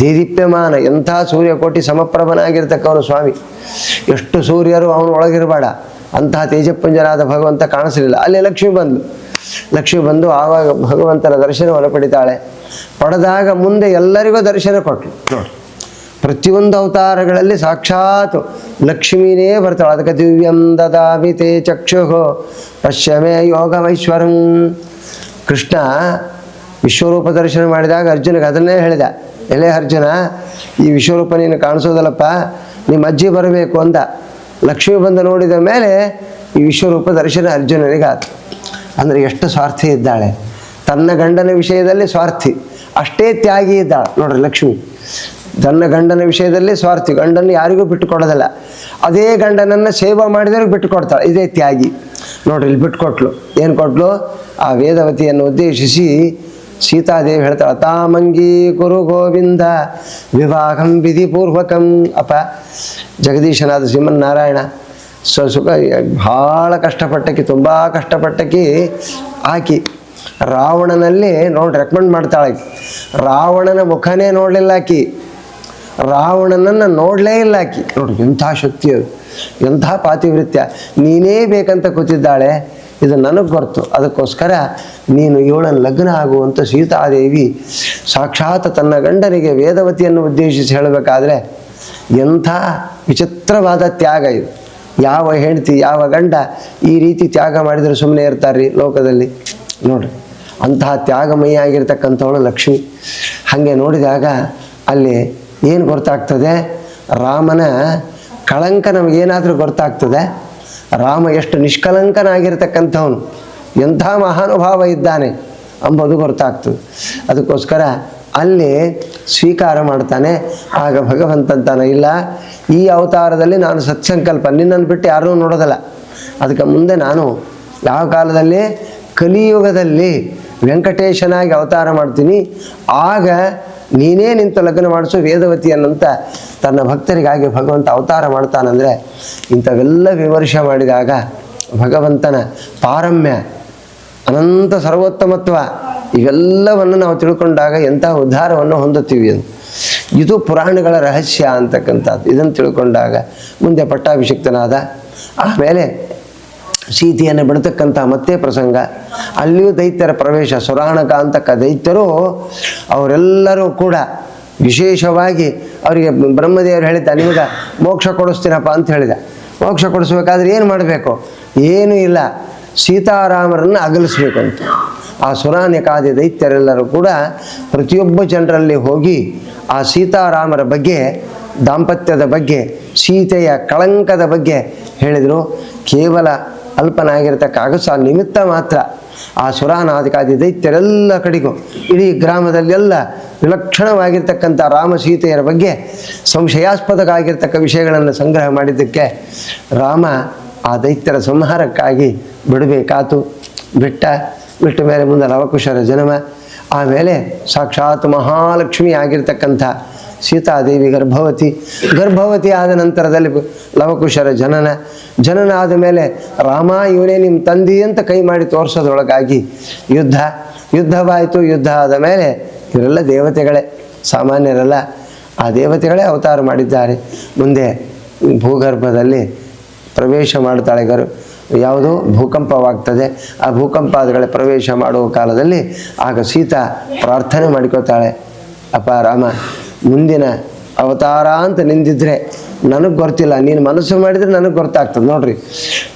Speaker 1: ದೀದೀಪ್ಯಮಾನ, ಎಂಥ ಸೂರ್ಯಕೋಟಿ ಸಮಪ್ರಭನಾಗಿರ್ತಕ್ಕವನು ಸ್ವಾಮಿ. ಎಷ್ಟು ಸೂರ್ಯರು ಅವನು ಒಳಗಿರಬೇಡ. ಅಂತಹ ತೇಜಪುಂಜನಾದ ಭಗವಂತ ಕಾಣಿಸಲಿಲ್ಲ. ಅಲ್ಲಿ ಲಕ್ಷ್ಮಿ ಬಂದು ಲಕ್ಷ್ಮಿ ಬಂದು ಆವಾಗ ಭಗವಂತನ ದರ್ಶನವನ್ನು ಪಡಿತಾಳೆ. ಪಡೆದಾಗ ಮುಂದೆ ಎಲ್ಲರಿಗೂ ದರ್ಶನ ಕೊಟ್ಟಳು ನೋಡಿ. ಪ್ರತಿಯೊಂದು ಅವತಾರಗಳಲ್ಲಿ ಸಾಕ್ಷಾತ್ ಲಕ್ಷ್ಮೀನೇ ಬರ್ತಾಳೆ. ಅದಕ್ಕೆ ದಿವ್ಯಂ ದದಾಮಿ ತೇ ಚಕ್ಷು. ಯೋಗ ಯೋಗಮೈಶ್ವರಂ ಕೃಷ್ಣ ವಿಶ್ವರೂಪ ದರ್ಶನ ಮಾಡಿದಾಗ ಅರ್ಜುನಿಗೆ ಅದನ್ನೇ ಹೇಳಿದ. ಎಲೆ ಅರ್ಜುನ ಈ ವಿಶ್ವರೂಪ ನೀನು ಕಾಣಿಸೋದಲ್ಲಪ್ಪ. ನಿಮ್ಮ ಅಜ್ಜಿ ಬರಬೇಕು ಅಂದ. ಲಕ್ಷ್ಮಿ ಬಂದು ನೋಡಿದ ಮೇಲೆ ಈ ವಿಶ್ವರೂಪ ದರ್ಶನ ಅರ್ಜುನನಿಗಾತು ಅಂದರೆ ಎಷ್ಟು ಸ್ವಾರ್ಥಿ ಇದ್ದಾಳೆ? ತನ್ನ ಗಂಡನ ವಿಷಯದಲ್ಲಿ ಸ್ವಾರ್ಥಿ. ಅಷ್ಟೇ ತ್ಯಾಗಿ ಇದ್ದಾಳೆ. ನೋಡ್ರಿ ಲಕ್ಷ್ಮಿ. ತನ್ನ ಗಂಡನ ವಿಷಯದಲ್ಲಿ ಸ್ವಾರ್ಥಿ. ಗಂಡನ್ನು ಯಾರಿಗೂ ಬಿಟ್ಟು ಕೊಡೋದಿಲ್ಲ ಅದೇ ಗಂಡನನ್ನು ಸೇವೆ ಮಾಡಿದವ್ರಿಗೆ ಬಿಟ್ಟು ಕೊಡ್ತಾಳೆ ಇದೇ ತ್ಯಾಗಿ. ನೋಡ್ರಿ ಇಲ್ಲಿ ಬಿಟ್ಟು ಕೊಟ್ಲು ಏನು ಕೊಟ್ಲು? ಆ ವೇದವತಿಯನ್ನು ಉದ್ದೇಶಿಸಿ ಸೀತಾದೇವಿ ಹೇಳ್ತಾಳೆ, ತಾಮಂಗಿ ಕುರು ಗೋವಿಂದ, ವಿವಾಹಂ ವಿಧಿಪೂರ್ವಕಂ. ಅಪ ಜಗದೀಶನಾದ ಶ್ರೀಮನ್ನಾರಾಯಣ ಸ್ವ ಸುಖ, ಭಾಳ ಕಷ್ಟಪಟ್ಟಕ್ಕೆ ತುಂಬ ಕಷ್ಟಪಟ್ಟಕ್ಕೆ ಆಕಿ. ರಾವಣನಲ್ಲಿ ನೋಡಿ ರೆಕಮೆಂಡ್ ಮಾಡ್ತಾಳೆ ರಾವಣನ ಮುಖನೇ ನೋಡಲಿಲ್ಲ ಆಕಿ. ರಾವಣನನ್ನು ನೋಡಲೇ ಇಲ್ಲ ಆಕಿ. ನೋಡಿ, ಎಂಥ ಶಕ್ತಿ ಅದು. ಎಂಥ ಪಾತಿವೃತ್ಯ. ನೀನೇ ಬೇಕಂತ ಕೂತಿದ್ದಾಳೆ. ಇದು ನನಗೆ ಗೊತ್ತು ಅದಕ್ಕೋಸ್ಕರ ನೀನು ಇವಳನ್ನು ಲಗ್ನ ಆಗುವಂಥ ಸೀತಾದೇವಿ ಸಾಕ್ಷಾತ್ ತನ್ನ ಗಂಡನಿಗೆ ವೇದವತಿಯನ್ನು ಉದ್ದೇಶಿಸಿ ಹೇಳಬೇಕಾದ್ರೆ ಎಂಥ ವಿಚಿತ್ರವಾದ ತ್ಯಾಗ ಇದು. ಯಾವ ಹೆಂಡತಿ, ಯಾವ ಗಂಡ ಈ ರೀತಿ ತ್ಯಾಗ ಮಾಡಿದರೆ ಸುಮ್ಮನೆ ಇರ್ತಾರೆ ಲೋಕದಲ್ಲಿ? ನೋಡ್ರಿ, ಅಂತಹ ತ್ಯಾಗಮಯಿ ಆಗಿರ್ತಕ್ಕಂಥವಳು ಲಕ್ಷ್ಮಿ. ಹಾಗೆ ನೋಡಿದಾಗ ಅಲ್ಲಿ ಏನು ಗೊತ್ತಾಗ್ತದೆ? ರಾಮನ ಕಳಂಕ ನಮಗೇನಾದರೂ ಗೊತ್ತಾಗ್ತದೆ? ರಾಮ ಎಷ್ಟು ನಿಷ್ಕಲಂಕನಾಗಿರ್ತಕ್ಕಂಥವನು ಎಂಥ ಮಹಾನುಭಾವ ಇದ್ದಾನೆ ಅಂಬೋದು ಗೊತ್ತಾಗ್ತದೆ. ಅದಕ್ಕೋಸ್ಕರ ಅಲ್ಲಿ ಸ್ವೀಕಾರ ಮಾಡ್ತಾನೆ. ಆಗ ಭಗವಂತಂತಾನೆ, ಇಲ್ಲ, ಈ ಅವತಾರದಲ್ಲಿ ನಾನು ಸತ್ಸಂಕಲ್ಪ, ನಿನ್ನನ್ನು ಬಿಟ್ಟು ಯಾರೂ ನೋಡೋದಲ್ಲ. ಅದಕ್ಕೆ ಮುಂದೆ ನಾನು ಯಾವ ಕಾಲದಲ್ಲಿ? ಕಲಿಯುಗದಲ್ಲಿ ವೆಂಕಟೇಶನಾಗಿ ಅವತಾರ ಮಾಡ್ತೀನಿ. ಆಗ ನೀನೇ ನಿಂತು ಲಗ್ನ ಮಾಡಿಸು ವೇದವತಿಯನ್ನಂತ ತನ್ನ ಭಕ್ತರಿಗಾಗಿ ಭಗವಂತ ಅವತಾರ ಮಾಡ್ತಾನಂದರೆ, ಇಂಥವೆಲ್ಲ ವಿಮರ್ಶೆ ಮಾಡಿದಾಗ ಭಗವಂತನ ಪಾರಮ್ಯ, ಅನಂತ ಸರ್ವೋತ್ತಮತ್ವ ಇವೆಲ್ಲವನ್ನು ನಾವು ತಿಳ್ಕೊಂಡಾಗ ಎಂಥ ಉದ್ಧಾರವನ್ನು ಹೊಂದುತ್ತೀವಿ ಅಂತ. ಇದು ಪುರಾಣಗಳ ರಹಸ್ಯ ಅಂತಕ್ಕಂಥದ್ದು. ಇದನ್ನು ತಿಳ್ಕೊಂಡಾಗ ಮುಂದೆ ಪಟ್ಟಾಭಿಷಿಕ್ತನಾದ, ಆಮೇಲೆ ಸೀತೆಯನ್ನು ಬಿಡತಕ್ಕಂಥ ಮತ್ತೆ ಪ್ರಸಂಗ. ಅಲ್ಲಿಯೂ ದೈತ್ಯರ ಪ್ರವೇಶ, ಸುರಾಣಕ ಅಂತಕ್ಕ ದೈತ್ಯರು ಅವರೆಲ್ಲರೂ ಕೂಡ ವಿಶೇಷವಾಗಿ ಅವರಿಗೆ ಬ್ರಹ್ಮದೇವರು ಹೇಳಿದ್ದ, ನಿಮಗೆ ಮೋಕ್ಷ ಕೊಡಿಸ್ತೀನಪ್ಪ ಅಂತ ಹೇಳಿದ. ಮೋಕ್ಷ ಕೊಡಿಸ್ಬೇಕಾದ್ರೆ ಏನು ಮಾಡಬೇಕು? ಏನೂ ಇಲ್ಲ. ಸೀತಾರಾಮರನ್ನು ಅಗಲಿಸ್ಬೇಕು ಅಂತ. ಆ ಸುರಾನಿಕಾದಿ ದೈತ್ಯರೆಲ್ಲರೂ ಕೂಡ ಪ್ರತಿಯೊಬ್ಬ ಜನರಲ್ಲಿ ಹೋಗಿ ಆ ಸೀತಾರಾಮರ ಬಗ್ಗೆ, ದಾಂಪತ್ಯದ ಬಗ್ಗೆ, ಸೀತೆಯ ಕಳಂಕದ ಬಗ್ಗೆ ಹೇಳಿದರು. ಕೇವಲ ಅಲ್ಪನಾಗಿರ್ತಕ್ಕ ಅಗಸ ನಿಮಿತ್ತ ಮಾತ್ರ ಆ ಸುರಾನಾದಿಕಾದಿ ದೈತ್ಯರೆಲ್ಲ ಕಡೆಗೂ, ಇಡೀ ಗ್ರಾಮದಲ್ಲೆಲ್ಲ ವಿಲಕ್ಷಣವಾಗಿರ್ತಕ್ಕಂಥ ರಾಮ ಸೀತೆಯರ ಬಗ್ಗೆ ಸಂಶಯಾಸ್ಪದವಾಗಿರ್ತಕ್ಕ ವಿಷಯಗಳನ್ನು ಸಂಗ್ರಹ ಮಾಡಿದ್ದಕ್ಕೆ ರಾಮ ಆ ದೈತ್ಯರ ಸಂಹಾರಕ್ಕಾಗಿ ಬಿಡಬೇಕಾತು. ಬಿಟ್ಟ ಬಿಟ್ಟ ಮೇಲೆ ಮುಂದೆ ಲವಕುಶರ ಜನ್ಮ. ಆಮೇಲೆ ಸಾಕ್ಷಾತ್ ಮಹಾಲಕ್ಷ್ಮಿ ಆಗಿರ್ತಕ್ಕಂಥ ಸೀತಾದೇವಿ ಗರ್ಭವತಿ. ಗರ್ಭವತಿ ಆದ ನಂತರದಲ್ಲಿ ಲವಕುಶರ ಜನನ. ಜನನ ಆದ ಮೇಲೆ ರಾಮ, ಇವನೇ ನಿಮ್ಮ ತಂದಿ ಅಂತ ಕೈ ಮಾಡಿ ತೋರಿಸೋದ್ರೊಳಗಾಗಿ ಯುದ್ಧ. ಯುದ್ಧವಾಯಿತು, ಯುದ್ಧ ಆದ ಮೇಲೆ ಇವರೆಲ್ಲ ದೇವತೆಗಳೇ, ಸಾಮಾನ್ಯರಲ್ಲ ಆ ದೇವತೆಗಳೇ ಅವತಾರ ಮಾಡಿದ್ದಾರೆ. ಮುಂದೆ ಭೂಗರ್ಭದಲ್ಲಿ ಪ್ರವೇಶ ಮಾಡ್ತಾಳೆ ಗರು ಯಾವುದು? ಭೂಕಂಪವಾಗ್ತದೆ. ಆ ಭೂಕಂಪ ಆದಗಳ ಪ್ರವೇಶ ಮಾಡುವ ಕಾಲದಲ್ಲಿ ಆಗ ಸೀತಾ ಪ್ರಾರ್ಥನೆ ಮಾಡಿಕೊಳ್ತಾಳೆ. ಅಪ್ಪ ರಾಮ, ಮುಂದಿನ ಅವತಾರ ಅಂತ ನಿಂದಿದ್ರೆ ನನಗೆ ಗೊತ್ತಿಲ್ಲ. ನೀನು ಮನಸ್ಸು ಮಾಡಿದರೆ ನನಗೆ ಗೊತ್ತಾಗ್ತದೆ. ನೋಡ್ರಿ,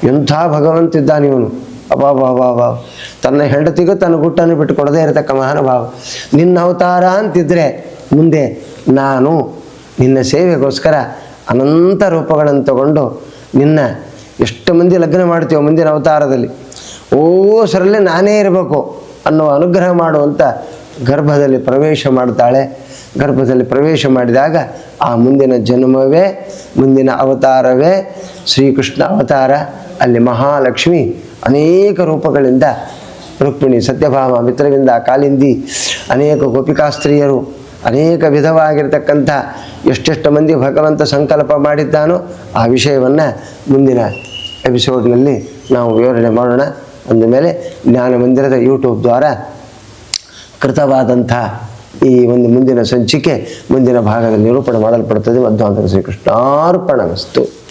Speaker 1: ಎಂಥ ಭಗವಂತ ಇದ್ದಾನೆ ಇವನು. ಬಾ ತನ್ನ ಹೆಂಡತಿಗೂ ತನ್ನ ಗುಟ್ಟನ್ನು ಬಿಟ್ಟು ಕೊಡದೇ ಇರತಕ್ಕ ಮಹಾನುಭಾವ ನಿನ್ನ ಅವತಾರ ಅಂತಿದ್ರೆ ಮುಂದೆ ನಾನು ನಿನ್ನ ಸೇವೆಗೋಸ್ಕರ ಅನಂತ ರೂಪಗಳನ್ನು ತಗೊಂಡು ನಿನ್ನ ಎಷ್ಟು ಮಂದಿ ಲಗ್ನ ಮಾಡ್ತೀವೋ ಮುಂದಿನ ಅವತಾರದಲ್ಲಿ. ಓಸರಲ್ಲೇ ನಾನೇ ಇರಬೇಕು ಅನ್ನೋ ಅನುಗ್ರಹ ಮಾಡುವಂಥ ಗರ್ಭದಲ್ಲಿ ಪ್ರವೇಶ ಮಾಡ್ತಾಳೆ. ಗರ್ಭದಲ್ಲಿ ಪ್ರವೇಶ ಮಾಡಿದಾಗ ಆ ಮುಂದಿನ ಜನ್ಮವೇ, ಮುಂದಿನ ಅವತಾರವೇ, ಶ್ರೀಕೃಷ್ಣ ಅವತಾರ, ಅಲ್ಲಿ ಮಹಾಲಕ್ಷ್ಮಿ ಅನೇಕ ರೂಪಗಳಿಂದ ರುಕ್ಮಿಣಿ ಸತ್ಯಭಾಮ, ಮಿತ್ರವಿಂದ ಕಾಲಿಂದಿ ಅನೇಕ ಗೋಪಿಕಾಸ್ತ್ರೀಯರು ಅನೇಕ ವಿಧವಾಗಿರ್ತಕ್ಕಂಥ ಎಷ್ಟೆಷ್ಟು ಮಂದಿ ಭಗವಂತ ಸಂಕಲ್ಪ ಮಾಡಿದ್ದಾನೋ ಆ ವಿಷಯವನ್ನು ಮುಂದಿನ ಎಪಿಸೋಡ್ನಲ್ಲಿ ನಾವು ವಿವರಣೆ ಮಾಡೋಣ. ಅಂದಮೇಲೆ ಜ್ಞಾನ ಮಂದಿರದ ಯೂಟ್ಯೂಬ್ ದ್ವಾರ ಕೃತವಾದಂಥ ಈ ಒಂದು ಮುಂದಿನ ಸಂಚಿಕೆ ಮುಂದಿನ ಭಾಗದಲ್ಲಿ ನಿರೂಪಣೆ ಮಾಡಲ್ಪಡುತ್ತದೆ. ಮಧ್ವಾಂತರ ಶ್ರೀಕೃಷ್ಣಾರ್ಪಣ ವಸ್ತು